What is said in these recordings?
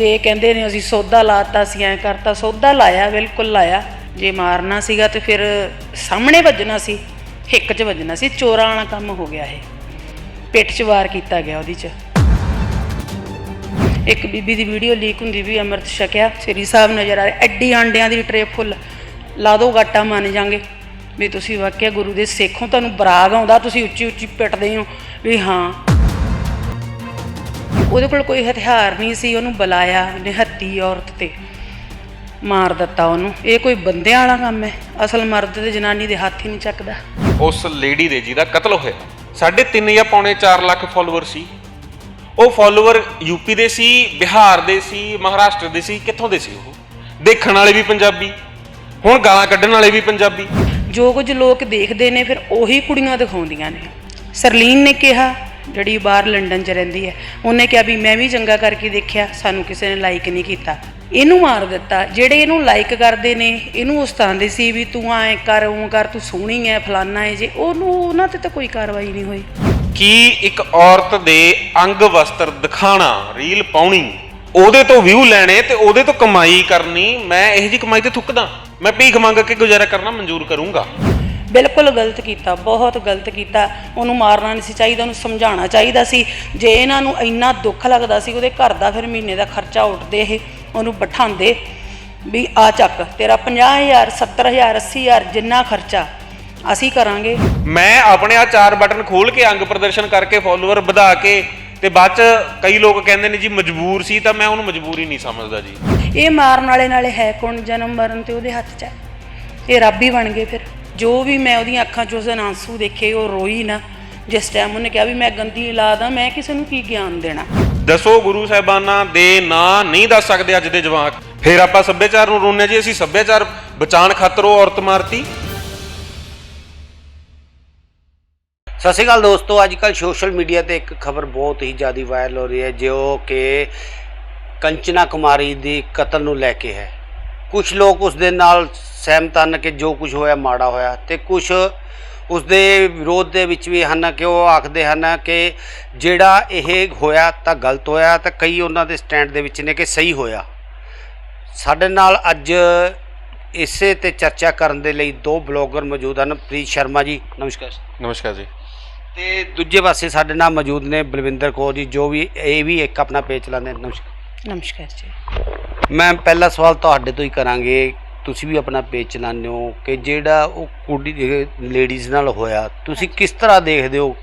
ਜੇ ਕਹਿੰਦੇ ਨੇ ਅਸੀਂ ਸੌਦਾ ਲਾਤਾ ਸੀ, ਐ ਕਰਤਾ, ਸੌਦਾ ਲਾਇਆ, ਬਿਲਕੁਲ ਲਾਇਆ। ਜੇ ਮਾਰਨਾ ਸੀਗਾ ਤੇ ਫਿਰ ਸਾਹਮਣੇ ਵੱਜਣਾ ਸੀ, ਹਿੱਕ 'ਚ ਵੱਜਣਾ ਸੀ, ਚੋਰਾਂ ਵਾਲਾ ਕੰਮ ਹੋ ਗਿਆ ਇਹ। ਪਿੱਠ 'ਚ ਵਾਰ ਕੀਤਾ ਗਿਆ ਉਹਦੀ 'ਚ। ਇੱਕ ਬੀਬੀ ਦੀ ਵੀਡੀਓ ਲੀਕ ਹੁੰਦੀ ਵੀ ਅੰਮ੍ਰਿਤ ਛਕਿਆ, ਸ੍ਰੀ ਸਾਹਿਬ ਨਜ਼ਰ ਆ ਰਹੇ ਐਡੀ ਆਂਡਿਆਂ ਦੀ ਟਰੇ ਫੁੱਲ। ਲਾ ਦੋ ਗਾਟਾ ਮੰਨ ਜਾਾਂਗੇ। ਵੀ ਤੁਸੀਂ ਵਾਕਿਆ ਗੁਰੂ ਦੇ ਸੇਖੋਂ ਤੁਹਾਨੂੰ ਬਰਾਗ ਆਉਂਦਾ, ਤੁਸੀਂ ਉੱਚੀ ਉੱਚੀ ਪਿੱਟਦੇ ਹੋ, ਵੀ ਹਾਂ। ਉਹਦੇ ਕੋਲ ਕੋਈ ਹਥਿਆਰ ਨਹੀਂ ਸੀ ਉਹਨੂੰ ਬੁਲਾਇਆ ਉਹਨੇ ਹੱਤੀ ਔਰਤ ਤੇ। ਮਾਰ ਦਿੱਤਾ ਉਹਨੂੰ। ਇਹ ਕੋਈ ਬੰਦਿਆਂ ਵਾਲਾ ਕੰਮ ਹੈ? ਅਸਲ ਮਰਦ ਤੇ ਜਨਾਨੀ ਦੇ ਹੱਥ ਹੀ ਨਹੀਂ ਚੱਕਦਾ। ਉਸ ਲੇਡੀ ਦੇ ਜਿਹਦਾ ਕਤਲ ਹੋਇਆ। ਸਾਢੇ ਤਿੰਨ ਜਾਂ ਪੌਣੇ 4 ਲੱਖ ਫਾਲੋਅਰ ਸੀ। ਉਹ ਫਾਲੋਅਰ ਯੂਪੀ ਦੇ ਸੀ ਬਿਹਾਰ ਦੇ ਸੀ ਮਹਾਰਾਸ਼ਟਰ ਦੇ ਸੀ ਕਿੱਥੋਂ ਦੇ ਸੀ ਉਹ? ਦੇਖਣ ਵਾਲੇ ਵੀ ਪੰਜਾਬੀ ਹੁਣ ਗਾਲਾਂ ਕੱਢਣ ਵਾਲੇ ਵੀ ਪੰਜਾਬੀ। ਜੋ ਕੁਝ ਲੋਕ ਦੇਖਦੇ ਨੇ ਫਿਰ ਉਹੀ ਕੁੜੀਆਂ ਦਿਖਾਉਂਦੀਆਂ ਨੇ। ਸਰਲੀਨ ਨੇ ਕਿਹਾ ਜਿਹੜੀ ਬਾਹਰ ਲੰਡਨ 'ਚ ਰਹਿੰਦੀ ਹੈ। ਉਹਨੇ ਕਿਹਾ ਵੀ ਮੈਂ ਵੀ ਚੰਗਾ ਕਰਕੇ ਦੇਖਿਆ, ਸਾਨੂੰ ਕਿਸੇ ਨੇ ਲਾਈਕ ਨਹੀਂ ਕੀਤਾ। ਇਹਨੂੰ ਮਾਰ ਦਿੱਤਾ। ਜਿਹੜੇ ਇਹਨੂੰ ਲਾਈਕ ਕਰਦੇ ਨੇ, ਇਹਨੂੰ ਉਸਤਾਉਂਦੇ ਸੀ ਵੀ ਤੂੰ ਐ ਕਰ ਉਹ ਕਰ, ਤੂੰ ਸੋਹਣੀ ਐ, ਫਲਾਨਾ ਹੈ ਜੇ ਉਹਨੂੰ, ਉਹਨਾਂ ਤੇ ਤਾਂ ਕੋਈ ਕਾਰਵਾਈ ਨਹੀਂ ਹੋਈ। ਕੀ ਇੱਕ ਔਰਤ ਦੇ ਅੰਗ ਵਸਤਰ ਦਿਖਾਣਾ, ਰੀਲ ਪਾਉਣੀ, ਉਹਦੇ ਤੋਂ ਵਿਊ ਲੈਣੇ ਤੇ ਉਹਦੇ ਤੋਂ ਕਮਾਈ ਕਰਨੀ, ਮੈਂ ਇਹੋ ਜੀ ਕਮਾਈ ਤੇ ਥੁੱਕਦਾ। ਮੈਂ ਭੀਖ ਮੰਗ ਕੇ ਗੁਜ਼ਾਰਾ ਕਰਨਾ, ਮਨਜ਼ੂਰ ਕਰੂੰਗਾ। ਬਿਲਕੁਲ ਗਲਤ ਕੀਤਾ ਬਹੁਤ ਗਲਤ ਕੀਤਾ। ਉਹਨੂੰ ਮਾਰਨਾ ਨਹੀਂ ਸੀ ਚਾਹੀਦਾ ਉਹਨੂੰ ਸਮਝਾਉਣਾ ਚਾਹੀਦਾ ਸੀ। ਜੇ ਇਹਨਾਂ ਨੂੰ ਇੰਨਾ ਦੁੱਖ ਲੱਗਦਾ ਸੀ ਉਹਦੇ ਘਰ ਦਾ ਫਿਰ ਮਹੀਨੇ ਦਾ ਖਰਚਾ ਉੱਠਦੇ ਇਹ ਉਹਨੂੰ ਬਿਠਾਉਂਦੇ ਵੀ ਆ ਚੱਕ ਤੇਰਾ 50000 70000 80000 ਜਿੰਨਾ ਖਰਚਾ ਅਸੀਂ ਕਰਾਂਗੇ। ਮੈਂ ਆਪਣੇ ਆ ਚਾਰ ਬਟਨ ਖੋਲ ਕੇ ਅੰਗ ਪ੍ਰਦਰਸ਼ਨ ਕਰਕੇ ਫਾਲੋਅਰ ਵਧਾ ਕੇ ਤੇ ਬਾਅਦ ਚ ਕਈ ਲੋਕ ਕਹਿੰਦੇ ਨੇ ਜੀ ਮਜਬੂਰ ਸੀ ਤਾਂ ਮੈਂ ਉਹਨੂੰ ਮਜਬੂਰੀ ਨਹੀਂ ਸਮਝਦਾ ਜੀ। ਇਹ ਮਾਰਨ ਵਾਲੇ ਨਾਲੇ ਹੈ ਕੌਣ? ਜਨਮ ਮਰਨ ਤੇ ਉਹਦੇ ਹੱਥ 'ਚ ਹੈ। ਇਹ ਰੱਬ ਹੀ ਬਣ ਗਏ ਫਿਰ। ਜੋ ਵੀ ਮੈਂ ਉਹਦੀਆਂ ਅੱਖਾਂ 'ਚ ਉਸਦੇ ਆਂਸੂ ਦੇਖੇ ਉਹ ਰੋਈ ਨਾ। ਜਿਸ ਟਾਈਮ ਉਹਨੇ ਕਿਹਾ ਵੀ ਮੈਂ ਗੰਦੀ ਔਲਾਦ ਆ ਮੈਂ ਕਿਸੇ ਨੂੰ ਕੀ ਗਿਆਨ ਦੇਣਾ? ਦੱਸੋ ਗੁਰੂ ਸਾਹਿਬਾਨਾਂ ਦੇ ਨਾਂ ਨਹੀਂ ਦੱਸ ਸਕਦੇ ਅੱਜ ਦੇ ਜਵਾਕ। ਫਿਰ ਆਪਾਂ ਸੱਭਿਆਚਾਰ ਨੂੰ ਰੋਣਿਆ ਜੀ ਅਸੀਂ ਸੱਭਿਆਚਾਰ ਬਚਾਉਣ ਖਾਤਰ ਉਹ ਔਰਤ ਮਾਰਤੀ। ਸਤਿ ਸ਼੍ਰੀ ਅਕਾਲ ਦੋਸਤੋ ਅੱਜ ਕੱਲ ਸੋਸ਼ਲ ਮੀਡੀਆ ਤੇ ਇੱਕ ਖਬਰ ਬਹੁਤ ਹੀ ਜ਼ਿਆਦਾ ਵਾਇਰਲ ਹੋ ਰਹੀ ਹੈ ਜੋ ਕਿ ਕੰਚਨਾ ਕੁਮਾਰੀ ਦੀ ਕਤਲ ਨੂੰ ਲੈ ਕੇ ਹੈ। ਕੁਝ ਲੋਕ ਉਸ ਦੇ ਨਾਲ ਸਹਿਮਤ ਹਨ ਕਿ ਜੋ ਕੁਝ ਹੋਇਆ ਮਾੜਾ ਹੋਇਆ ਤੇ ਕੁਝ ਉਸ ਦੇ ਵਿਰੋਧ ਦੇ ਵਿੱਚ ਵੀ ਹਨ ਕਿ ਉਹ ਆਖਦੇ ਹਨ ਕਿ ਜਿਹੜਾ ਇਹ ਹੋਇਆ ਤਾਂ ਗਲਤ ਹੋਇਆ ਤਾਂ ਕਈ ਉਹਨਾਂ ਦੇ ਸਟੈਂਡ ਦੇ ਵਿੱਚ ਨੇ ਕਿ ਸਹੀ ਹੋਇਆ। ਸਾਡੇ ਨਾਲ ਅੱਜ ਇਸੇ ਤੇ ਚਰਚਾ ਕਰਨ ਦੇ ਲਈ ਦੋ ਬਲੌਗਰ ਮੌਜੂਦ ਹਨ ਪ੍ਰੀਤ ਸ਼ਰਮਾ ਜੀ ਨਮਸਕਾਰ ਨਮਸਕਾਰ ਜੀ। ਤੇ ਦੂਜੇ ਪਾਸੇ ਸਾਡੇ ਨਾਲ ਮੌਜੂਦ ਨੇ ਬਲਵਿੰਦਰ ਕੌਰ ਜੀ ਜੋ ਵੀ ਇਹ ਵੀ ਇੱਕ ਆਪਣਾ ਪੇਜ ਚਲਾਉਂਦੇ ਨੇ। ਨਮਸਕਾਰ। ਨਮਸਕਾਰ ਜੀ। ਮੈਂ ਪਹਿਲਾ ਸਵਾਲ ਤੁਹਾਡੇ ਤੋਂ ਹੀ ਕਰਾਂਗੇ ਤੁਸੀਂ ਵੀ ਆਪਣਾ ਪੇਜ ਚਲਾਉਂਦੇ ਹੋ ਕਿ ਜਿਹੜਾ ਉਹ ਕੁੜੀ ਲੇਡੀਜ਼ ਨਾਲ ਹੋਇਆ ਤੁਸੀਂ ਕਿਸ ਤਰ੍ਹਾਂ ਦੇਖਦੇ ਹੋ?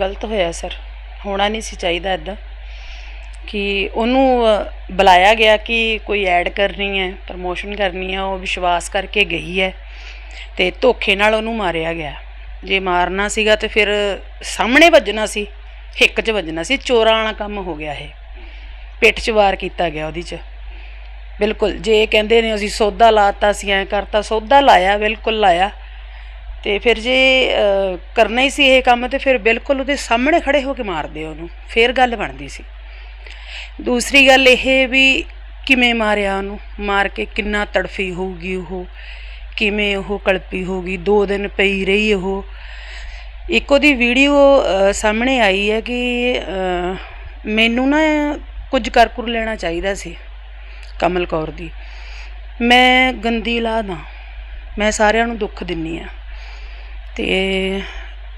ਗਲਤ ਹੋਇਆ ਸਰ ਹੋਣਾ ਨਹੀਂ ਸੀ ਚਾਹੀਦਾ ਇਦਾਂ ਕਿ ਉਹਨੂੰ ਬੁਲਾਇਆ ਗਿਆ ਕਿ ਕੋਈ ਐਡ ਕਰਨੀ ਹੈ ਪ੍ਰਮੋਸ਼ਨ ਕਰਨੀ ਹੈ ਉਹ ਵਿਸ਼ਵਾਸ ਕਰਕੇ ਗਈ ਹੈ ਤੇ ਧੋਖੇ ਨਾਲ ਉਹਨੂੰ ਮਾਰਿਆ ਗਿਆ। ਜੇ ਮਾਰਨਾ ਸੀਗਾ ਤੇ ਫਿਰ ਸਾਹਮਣੇ ਵੱਜਣਾ ਸੀ ਹਿੱਕ 'ਚ ਵੱਜਣਾ ਸੀ ਚੋਰਾਂ ਵਾਲਾ ਕੰਮ ਹੋ ਗਿਆ ਇਹ। ਪਿੱਠ 'ਚ ਵਾਰ ਕੀਤਾ ਗਿਆ ਉਹਦੀ 'ਚ। ਬਿਲਕੁਲ, ਜੇ ਕਹਿੰਦੇ ਨੇ ਅਸੀਂ ਸੌਦਾ ਲਾਤਾ ਸੀ, ਐ ਕਰਤਾ, ਸੌਦਾ ਲਾਇਆ, ਬਿਲਕੁਲ ਲਾਇਆ। ਤੇ ਫਿਰ ਜੇ ਕਰਨਾ ਹੀ ਸੀ ਇਹ ਕੰਮ, ਤੇ ਫਿਰ ਬਿਲਕੁਲ ਉਹਦੇ ਸਾਹਮਣੇ ਖੜੇ ਹੋ ਕੇ ਮਾਰਦੇ ਉਹਨੂੰ, ਫਿਰ ਗੱਲ ਬਣਦੀ ਸੀ। ਦੂਸਰੀ ਗੱਲ ਇਹ ਵੀ, ਕਿਵੇਂ ਮਾਰਿਆ ਉਹਨੂੰ? ਮਾਰ ਕੇ ਕਿੰਨਾ ਤੜਫੀ ਹੋਊਗੀ ਉਹ, ਕਿਵੇਂ ਉਹ ਕਲਪੀ ਹੋਊਗੀ? ਦੋ ਦਿਨ ਪਈ ਰਹੀ ਉਹ। ਇੱਕ ਉਹਦੀ ਵੀਡੀਓ ਸਾਹਮਣੇ ਆਈ ਹੈ ਕਿ ਮੈਨੂੰ ਨਾ ਕੁਝ ਕਰਕੁਰ ਲੈਣਾ ਚਾਹੀਦਾ ਸੀ। ਕਮਲ ਕੌਰ ਦੀ। ਮੈਂ ਗੰਦੀ ਲਾਦਾ ਮੈਂ ਸਾਰਿਆਂ ਨੂੰ ਦੁੱਖ ਦਿੰਨੀ ਆ ਤੇ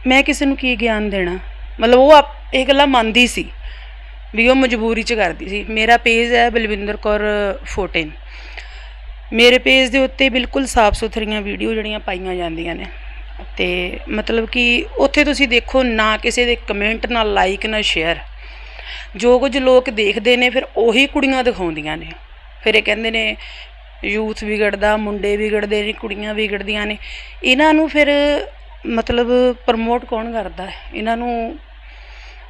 ਮੈਂ ਕਿਸੇ ਨੂੰ ਕੀ ਗਿਆਨ ਦੇਣਾ? ਮਤਲਬ ਉਹ ਆਪ- ਇਹ ਗੱਲਾਂ ਮੰਨਦੀ ਸੀ ਵੀ ਉਹ ਮਜਬੂਰੀ ਚ ਕਰਦੀ ਸੀ। ਮੇਰਾ ਪੇਜ ਹੈ ਬਲਵਿੰਦਰ ਕੌਰ 14 ਮੇਰੇ ਪੇਜ ਦੇ ਉੱਤੇ ਬਿਲਕੁਲ ਸਾਫ਼ ਸੁਥਰੀਆਂ ਵੀਡੀਓ ਜਿਹੜੀਆਂ ਪਾਈਆਂ ਜਾਂਦੀਆਂ ਨੇ। ਤੇ ਮਤਲਬ ਕਿ ਉੱਥੇ ਤੁਸੀਂ ਦੇਖੋ, ਨਾ ਕਿਸੇ ਦੇ ਕਮੈਂਟ ਨਾ ਲਾਈਕ ਨਾ ਸ਼ੇਅਰ ਜੋ ਕੁਝ ਲੋਕ ਦੇਖਦੇ ਨੇ, ਫਿਰ ਉਹੀ ਕੁੜੀਆਂ ਦਿਖਾਉਂਦੀਆਂ ਨੇ। ਫਿਰ ਇਹ ਕਹਿੰਦੇ ਨੇ, ਯੂਥ ਵਿਗੜਦਾ, ਮੁੰਡੇ ਵਿਗੜਦੇ ਨੇ, ਕੁੜੀਆਂ ਵਿਗੜਦੀਆਂ ਨੇ। ਇਹਨਾਂ ਨੂੰ ਫਿਰ ਮਤਲਬ ਪ੍ਰਮੋਟ ਕੌਣ ਕਰਦਾ? ਹੈ ਇਹਨਾਂ ਨੂੰ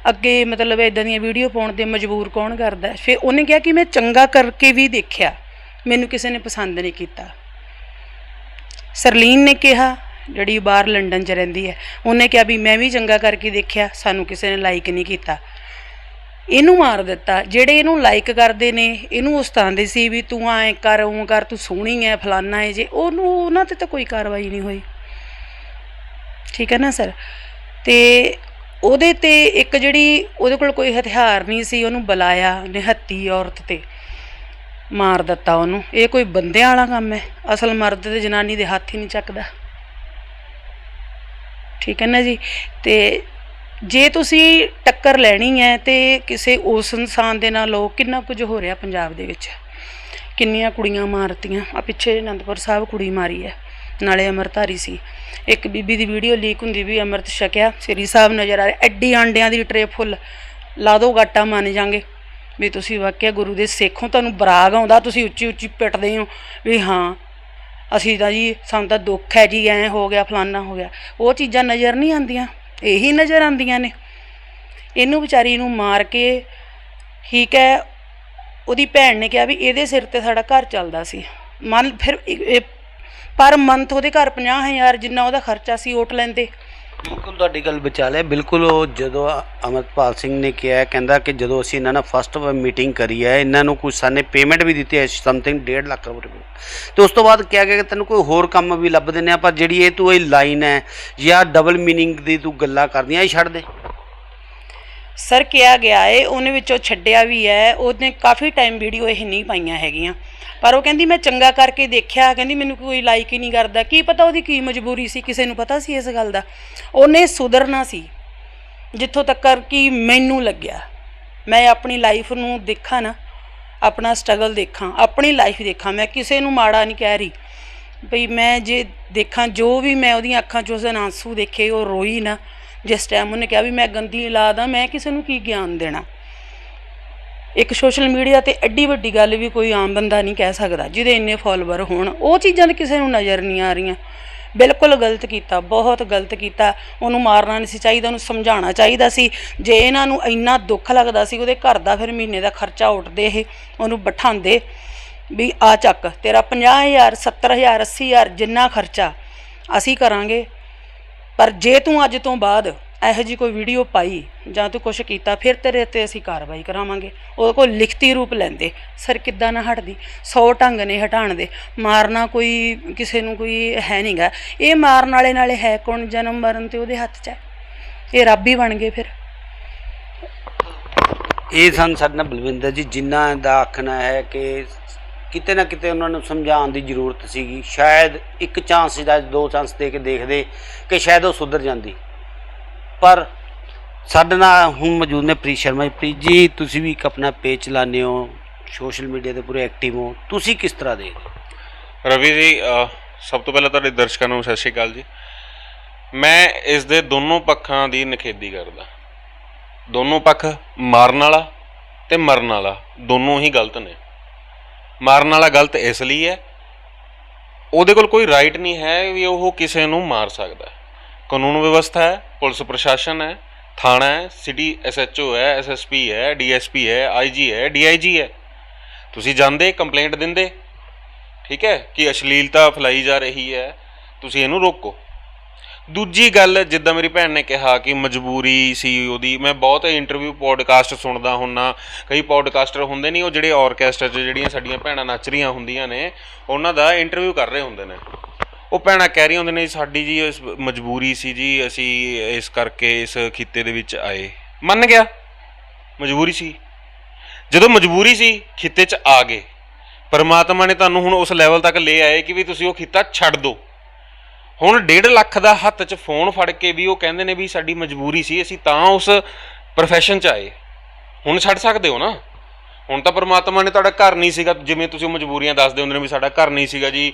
ਅੱਗੇ ਮਤਲਬ ਇਦਾਂ ਦੀਆਂ ਵੀਡੀਓ ਪਾਉਣ ਤੇ ਮਜਬੂਰ ਕੌਣ ਕਰਦਾ? ਹੈ? ਫਿਰ ਉਹਨੇ ਕਿਹਾ ਕਿ ਮੈਂ ਚੰਗਾ ਕਰਕੇ ਵੀ ਦੇਖਿਆ। ਮੈਨੂੰ ਕਿਸੇ ਨੇ ਪਸੰਦ ਨਹੀਂ ਕੀਤਾ। ਸਰਲੀਨ ਨੇ ਕਿਹਾ, ਜਿਹੜੀ ਬਾਹਰ ਲੰਡਨ 'ਚ ਰਹਿੰਦੀ ਹੈ, ਉਹਨੇ ਕਿਹਾ ਵੀ ਮੈਂ ਵੀ ਚੰਗਾ ਕਰਕੇ ਦੇਖਿਆ, ਸਾਨੂੰ ਕਿਸੇ ਨੇ ਲਾਈਕ ਨਹੀਂ ਕੀਤਾ। ਇਹਨੂੰ ਮਾਰ ਦਿੱਤਾ। ਜਿਹੜੇ ਇਹਨੂੰ ਲਾਈਕ ਕਰਦੇ ਨੇ, ਇਹਨੂੰ ਉਸਤਾਉਂਦੇ ਸੀ ਵੀ ਤੂੰ ਐ ਕਰ ਉਹ ਕਰ, ਤੂੰ ਸੋਹਣੀ ਐ, ਫਲਾਨਾ ਹੈ ਜੇ ਉਹਨੂੰ, ਉਹਨਾਂ ਤੇ ਤਾਂ ਕੋਈ ਕਾਰਵਾਈ ਨਹੀਂ ਹੋਈ। ਠੀਕ ਹੈ ਨਾ ਸਰ? ਤੇ ਉਹਦੇ ਤੇ ਇੱਕ ਜਿਹੜੀ ਉਹਦੇ ਕੋਲ ਕੋਈ ਹਥਿਆਰ ਨਹੀਂ ਸੀ, ਉਹਨੂੰ ਬੁਲਾਇਆ ਨਿਹੱਤੀ ਔਰਤ ਤੇ। ਮਾਰ ਦਿੱਤਾ ਉਹਨੂੰ। ਇਹ ਕੋਈ ਬੰਦਿਆਂ ਵਾਲਾ ਕੰਮ ਹੈ ਅਸਲ ਮਰਦ ਤੇ ਜਨਾਨੀ ਦੇ ਹੱਥ ਹੀ ਨਹੀਂ ਚੱਕਦਾ। ਠੀਕ ਹੈ ਨਾ ਜੀ? ਤੇ ਜੇ ਤੁਸੀਂ ਟੱਕਰ ਲੈਣੀ ਹੈ ਤੇ ਕਿਸੇ ਉਸ ਇਨਸਾਨ ਦੇ ਨਾਲ ਲੋ ਕਿੰਨਾ ਕੁਝ ਹੋ ਰਿਹਾ ਪੰਜਾਬ ਦੇ ਵਿੱਚ? ਕਿੰਨੀਆਂ ਕੁੜੀਆਂ ਮਾਰਤੀਆਂ? ਆ ਪਿੱਛੇ ਅਨੰਦਪੁਰ ਸਾਹਿਬ ਕੁੜੀ ਮਾਰੀ ਹੈ। ਨਾਲੇ ਅਮਰਧਾਰੀ ਸੀ। ਇੱਕ ਬੀਬੀ ਦੀ ਵੀਡੀਓ ਲੀਕ ਹੁੰਦੀ ਵੀ ਅੰਮ੍ਰਿਤ ਛਕਿਆ, ਸ੍ਰੀ ਸਾਹਿਬ ਨਜ਼ਰ ਆ ਰਿਹਾ, ਐਡੀ ਆਂਡਿਆਂ ਦੀ ਟਰੇ ਫੁੱਲ। ਲਾ ਦੋ ਗਾਟਾ, ਮੰਨ ਜਾਗੇ। ਵੀ ਤੁਸੀਂ ਵਾਕਿਆ ਗੁਰੂ ਦੇ ਸਿੱਖ ਹੋ ਤੁਹਾਨੂੰ ਬਰਾਗ ਆਉਂਦਾ, ਤੁਸੀਂ ਉੱਚੀ ਉੱਚੀ ਪਿੱਟਦੇ ਹੋ। ਵੀ ਹਾਂ, ਅਸੀਂ ਤਾਂ ਜੀ, ਸਾਨੂੰ ਤਾਂ ਦੁੱਖ ਹੈ ਜੀ, ਐ ਹੋ ਗਿਆ, ਫਲਾਨਾ ਹੋ ਗਿਆ। ਉਹ ਚੀਜ਼ਾਂ ਨਜ਼ਰ ਨਹੀਂ ਆਉਂਦੀਆਂ। ਇਹੀ ਨਜ਼ਰ ਆਉਂਦੀਆਂ ਨੇ। ਇਹਨੂੰ ਵਿਚਾਰੀ ਨੂੰ ਮਾਰ ਕੇ ਠੀਕ ਹੈ ਉਹਦੀ ਭੈਣ ਨੇ ਕਿਹਾ ਵੀ ਇਹਦੇ ਸਿਰ ਤੇ ਸਾਡਾ ਘਰ ਚੱਲਦਾ ਸੀ। ਮਨ, ਫਿਰ ਪਰ ਮੰਥ ਉਹਦੇ ਘਰ 50000 ਜਿੰਨਾ ਉਹਦਾ ਖਰਚਾ ਸੀ ਓਟ ਲੈਂਦੇ। ਬਿਲਕੁਲ ਤੁਹਾਡੀ ਗੱਲ ਬਚਾ ਲਿਆ। ਬਿਲਕੁਲ ਉਹ ਜਦੋਂ ਅਮਰਪਾਲ ਸਿੰਘ ਨੇ ਕਿਹਾ, ਕਹਿੰਦਾ ਕਿ ਜਦੋਂ ਅਸੀਂ ਇਹਨਾਂ ਨਾਲ ਫਸਟ ਮੀਟਿੰਗ ਕਰੀ ਹੈ, ਇਹਨਾਂ ਨੂੰ ਕੁਝ ਸਾਨੇ ਪੇਮੈਂਟ ਵੀ ਦਿੱਤੀ ਹੈ ਸਮਥਿੰਗ 1.5 ਲੱਖ ਰੁਪਏ ਤੇ ਉਸ ਤੋਂ ਬਾਅਦ ਕਿਹਾ ਗਿਆ ਕਿ ਤੈਨੂੰ ਕੋਈ ਹੋਰ ਕੰਮ ਵੀ ਲੱਭ ਦਿੰਦੇ ਆ ਪਰ ਜਿਹੜੀ ਇਹ ਤੂੰ ਇਹ ਲਾਈਨ ਹੈ, ਜਾਂ ਡਬਲ ਮੀਨਿੰਗ ਦੀ ਤੂੰ ਗੱਲਾਂ ਕਰਦੀਆਂ, ਇਹ ਛੱਡ ਦੇ। ਸਰ ਕਿਹਾ ਗਿਆ ਏ, ਉਹਨੇ ਵਿੱਚੋਂ ਛੱਡਿਆ ਵੀ ਹੈ, ਉਹਨੇ ਕਾਫੀ ਟਾਈਮ ਵੀਡੀਓ ਇਹ ਨਹੀਂ ਪਾਈਆਂ ਹੈਗੀਆਂ। ਪਰ ਉਹ ਕਹਿੰਦੀ ਮੈਂ ਚੰਗਾ ਕਰਕੇ ਦੇਖਿਆ, ਕਹਿੰਦੀ ਮੈਨੂੰ ਕੋਈ ਲਾਈਕ ਹੀ ਨਹੀਂ ਕਰਦਾ। ਕੀ ਪਤਾ ਉਹਦੀ ਕੀ ਮਜਬੂਰੀ ਸੀ, ਕਿਸੇ ਨੂੰ ਪਤਾ ਸੀ ਇਸ ਗੱਲ ਦਾ? ਉਹਨੇ ਸੁਧਰਨਾ ਸੀ, ਜਿੱਥੋਂ ਤੱਕ ਕਿ ਮੈਨੂੰ ਲੱਗਿਆ, ਮੈਂ ਆਪਣੀ ਲਾਈਫ ਨੂੰ ਦੇਖਾਂ ਨਾ, ਆਪਣਾ ਸਟਰਗਲ ਦੇਖਾਂ, ਆਪਣੀ ਲਾਈਫ ਦੇਖਾਂ, ਮੈਂ ਕਿਸੇ ਨੂੰ ਮਾੜਾ ਨਹੀਂ ਕਹਿ ਰਹੀ। ਭਈ ਮੈਂ ਜੇ ਦੇਖਾਂ, ਜੋ ਵੀ ਮੈਂ ਉਹਦੀਆਂ ਅੱਖਾਂ 'ਚ ਉਸ ਦਿਨ ਆਂਸੂ ਦੇਖੇ, ਉਹ ਰੋਈ ਨਾ, ਜਿਸ ਟਾਈਮ ਉਹਨੇ ਕਿਹਾ ਵੀ ਮੈਂ ਗੰਦੀ ਔਲਾਦ ਆ ਮੈਂ ਕਿਸੇ ਨੂੰ ਕੀ ਗਿਆਨ ਦੇਣਾ? ਇੱਕ ਸੋਸ਼ਲ ਮੀਡੀਆ ਤੇ ਐਡੀ ਵੱਡੀ ਗੱਲ ਵੀ ਕੋਈ ਆਮ ਬੰਦਾ ਨਹੀਂ ਕਹਿ ਸਕਦਾ, ਜਿਹਦੇ ਇੰਨੇ ਫਾਲੋਅਰ ਹੋਣ, ਉਹ ਚੀਜ਼ਾਂ ਤਾਂ ਕਿਸੇ ਨੂੰ ਨਜ਼ਰ ਨਹੀਂ ਆ ਰਹੀਆਂ। ਬਿਲਕੁਲ ਗਲਤ ਕੀਤਾ, ਬਹੁਤ ਗਲਤ ਕੀਤਾ। ਉਹਨੂੰ ਮਾਰਨਾ ਨਹੀਂ ਸੀ ਚਾਹੀਦਾ, ਉਹਨੂੰ ਸਮਝਾਉਣਾ ਚਾਹੀਦਾ ਸੀ। ਜੇ ਇਹਨਾਂ ਨੂੰ ਇੰਨਾ ਦੁੱਖ ਲੱਗਦਾ ਸੀ, ਉਹਦੇ ਘਰ ਦਾ ਫਿਰ ਮਹੀਨੇ ਦਾ ਖਰਚਾ ਉੱਠਦੇ ਇਹ, ਉਹਨੂੰ ਬਿਠਾਉਂਦੇ ਵੀ ਆ ਚੱਕ, ਤੇਰਾ 50000 70000 80000 ਜਿੰਨਾ ਖਰਚਾ ਅਸੀਂ ਕਰਾਂਗੇ। ਪਰ ਜੇ ਤੂੰ ਅੱਜ ਤੋਂ ਬਾਅਦ ਇਹੋ ਜੀ ਕੋਈ ਵੀਡੀਓ ਪਾਈ ਜਾਂ ਤੂੰ ਕੁਝ ਕੀਤਾ, ਫਿਰ ਤੇਰੇ ਤੇ ਅਸੀਂ ਕਾਰਵਾਈ ਕਰਾਵਾਂਗੇ। ਉਹਦੇ ਕੋਲ ਲਿਖਤੀ ਰੂਪ ਲੈਂਦੇ। ਸਰ ਕਿੱਦਾਂ ਨਾ ਹਟਦੀ 100 ਢੰਗ ਨੇ ਹਟਾਉਣ ਦੇ। ਮਾਰਨਾ ਕੋਈ, ਕਿਸੇ ਨੂੰ ਕੋਈ ਹੈ ਨਹੀਂਗਾ ਇਹ ਮਾਰਨ ਵਾਲੇ ਨਾਲੇ ਹੈ ਕੌਣ? ਜਨਮ ਮਰਨ ਤੇ ਉਹਦੇ ਹੱਥ 'ਚ ਹੈ। ਇਹ ਰੱਬ ਹੀ ਬਣ ਗਏ ਫਿਰ। ਇਹ ਸਨ ਸਾਡੇ ਨਾਲ ਬਲਵਿੰਦਰ ਜੀ, ਜਿਨ੍ਹਾਂ ਦਾ ਆਖਣਾ ਹੈ ਕਿ ਕਿਤੇ ਨਾ ਕਿਤੇ ਉਹਨਾਂ ਨੂੰ ਸਮਝਾਉਣ ਦੀ ਜ਼ਰੂਰਤ ਸੀਗੀ। ਸ਼ਾਇਦ ਇੱਕ ਚਾਂਸ ਜਾਂ ਦੋ ਚਾਂਸ ਦੇ ਕੇ ਦੇਖਦੇ ਕਿ ਸ਼ਾਇਦ ਉਹ ਸੁਧਰ ਜਾਂਦੀ। ਪਰ ਸਾਡੇ ਨਾਲ ਹੁਣ ਮੌਜੂਦ ਨੇ ਪ੍ਰੀਤ ਸ਼ਰਮਾ ਜੀ। ਪ੍ਰੀਤ ਜੀ, ਤੁਸੀਂ ਵੀ ਇੱਕ ਆਪਣਾ ਪੇਜ ਚਲਾਉਂਦੇ ਹੋ ਸੋਸ਼ਲ ਮੀਡੀਆ ਤੇ ਪੂਰੇ ਐਕਟਿਵ ਹੋ। ਤੁਸੀਂ ਕਿਸ ਤਰ੍ਹਾਂ ਦੇਖਦੇ ਰਵੀ ਜੀ ਸਭ ਤੋਂ ਪਹਿਲਾਂ ਤੁਹਾਡੇ ਦਰਸ਼ਕਾਂ ਨੂੰ ਸਤਿ ਸ਼੍ਰੀ ਅਕਾਲ ਜੀ। ਮੈਂ ਇਸ ਦੇ ਦੋਨੋਂ ਪੱਖਾਂ ਦੀ ਨਿਖੇਧੀ ਕਰਦਾ। ਦੋਨੋਂ ਪੱਖ ਮਾਰਨ ਵਾਲਾ ਤੇ ਮਰਨ ਵਾਲਾ, ਦੋਨੋਂ ਹੀ ਗਲਤ ਨੇ। ਮਾਰਨ ਵਾਲਾ ਗਲਤ ਇਸ ਲਈ ਹੈ, ਉਹਦੇ ਕੋਲ ਕੋਈ ਰਾਈਟ ਨਹੀਂ ਹੈ ਵੀ ਉਹ ਕਿਸੇ ਨੂੰ ਮਾਰ ਸਕਦਾ। ਹੈ। ਕਾਨੂੰਨ ਵਿਵਸਥਾ ਹੈ, ਪੁਲਿਸ ਪ੍ਰਸ਼ਾਸਨ ਹੈ, ਥਾਣਾ ਹੈ, ਸਿਟੀ ਐਸਐਚਓ ਹੈ, ਐਸਐਸਪੀ ਹੈ, ਡੀਐਸਪੀ ਹੈ, ਆਈਜੀ ਹੈ, ਡੀਆਈਜੀ ਹੈ। ਤੁਸੀਂ ਜਾਂਦੇ, ਕੰਪਲੇਂਟ ਦਿੰਦੇ, ਠੀਕ ਹੈ, ਕਿ ਅਸ਼ਲੀਲਤਾ ਫੈਲਾਈ ਜਾ ਰਹੀ ਹੈ, ਤੁਸੀਂ ਇਹਨੂੰ ਰੋਕੋ। ਦੂਜੀ ਗੱਲ, ਜਿੱਦਾਂ ਮੇਰੀ ਭੈਣ ਨੇ ਕਿਹਾ ਕਿ ਮਜਬੂਰੀ ਸੀ ਉਹਦੀ, ਮੈਂ ਬਹੁਤ ਇੰਟਰਵਿਊ ਪੋਡਕਾਸਟ ਸੁਣਦਾ ਹੁੰਨਾ, ਕਈ ਪੋਡਕਾਸਟਰ ਹੁੰਦੇ ਨਹੀਂ ਉਹ ਜਿਹੜੇ ਆਰਕੈਸਟਰਾ 'ਚ ਜਿਹੜੀਆਂ ਸਾਡੀਆਂ ਭੈਣਾਂ ਨੱਚ ਰਹੀਆਂ ਹੁੰਦੀਆਂ ਨੇ, ਉਹਨਾਂ ਦਾ ਇੰਟਰਵਿਊ ਕਰ ਰਹੇ ਹੁੰਦੇ ਨੇ। ਉਹ ਭੈਣਾਂ ਕਹਿ ਰਹੀਆਂ ਹੁੰਦੇ ਨੇ, ਸਾਡੀ ਜੀ ਇਸ ਮਜਬੂਰੀ ਸੀ ਜੀ, ਅਸੀਂ ਇਸ ਕਰਕੇ ਇਸ ਖਿੱਤੇ ਦੇ ਵਿੱਚ ਆਏ। ਮੰਨ ਗਿਆ। ਮਜਬੂਰੀ ਸੀ। ਜਦੋਂ ਮਜਬੂਰੀ ਸੀ, ਖਿੱਤੇ 'ਚ ਆ ਗਏ। ਪਰਮਾਤਮਾ ਨੇ ਤੁਹਾਨੂੰ ਹੁਣ ਉਸ ਲੈਵਲ ਤੱਕ ਲੈ ਆਏ ਕਿ ਵੀ ਤੁਸੀਂ ਉਹ ਖਿੱਤਾ ਛੱਡ ਦਿਓ ਹੁਣ 1.5 ਲੱਖ ਦਾ ਹੱਥ 'ਚ ਫੋਨ ਫੜ ਕੇ ਵੀ ਉਹ ਕਹਿੰਦੇ ਨੇ ਵੀ ਸਾਡੀ ਮਜਬੂਰੀ ਸੀ, ਅਸੀਂ ਤਾਂ ਉਸ profession 'ਚ ਆਏ। ਹੁਣ ਛੱਡ ਸਕਦੇ ਹੋ ਨਾ? ਹੁਣ ਤਾਂ ਪਰਮਾਤਮਾ ਨੇ ਤੁਹਾਡਾ ਘਰ ਨਹੀਂ ਸੀਗਾ, ਜਿਵੇਂ ਤੁਸੀਂ ਉਹ ਮਜਬੂਰੀਆਂ ਦੱਸਦੇ ਹੁੰਦੇ ਨੇ ਵੀ ਸਾਡਾ ਘਰ ਨਹੀਂ ਸੀਗਾ ਜੀ।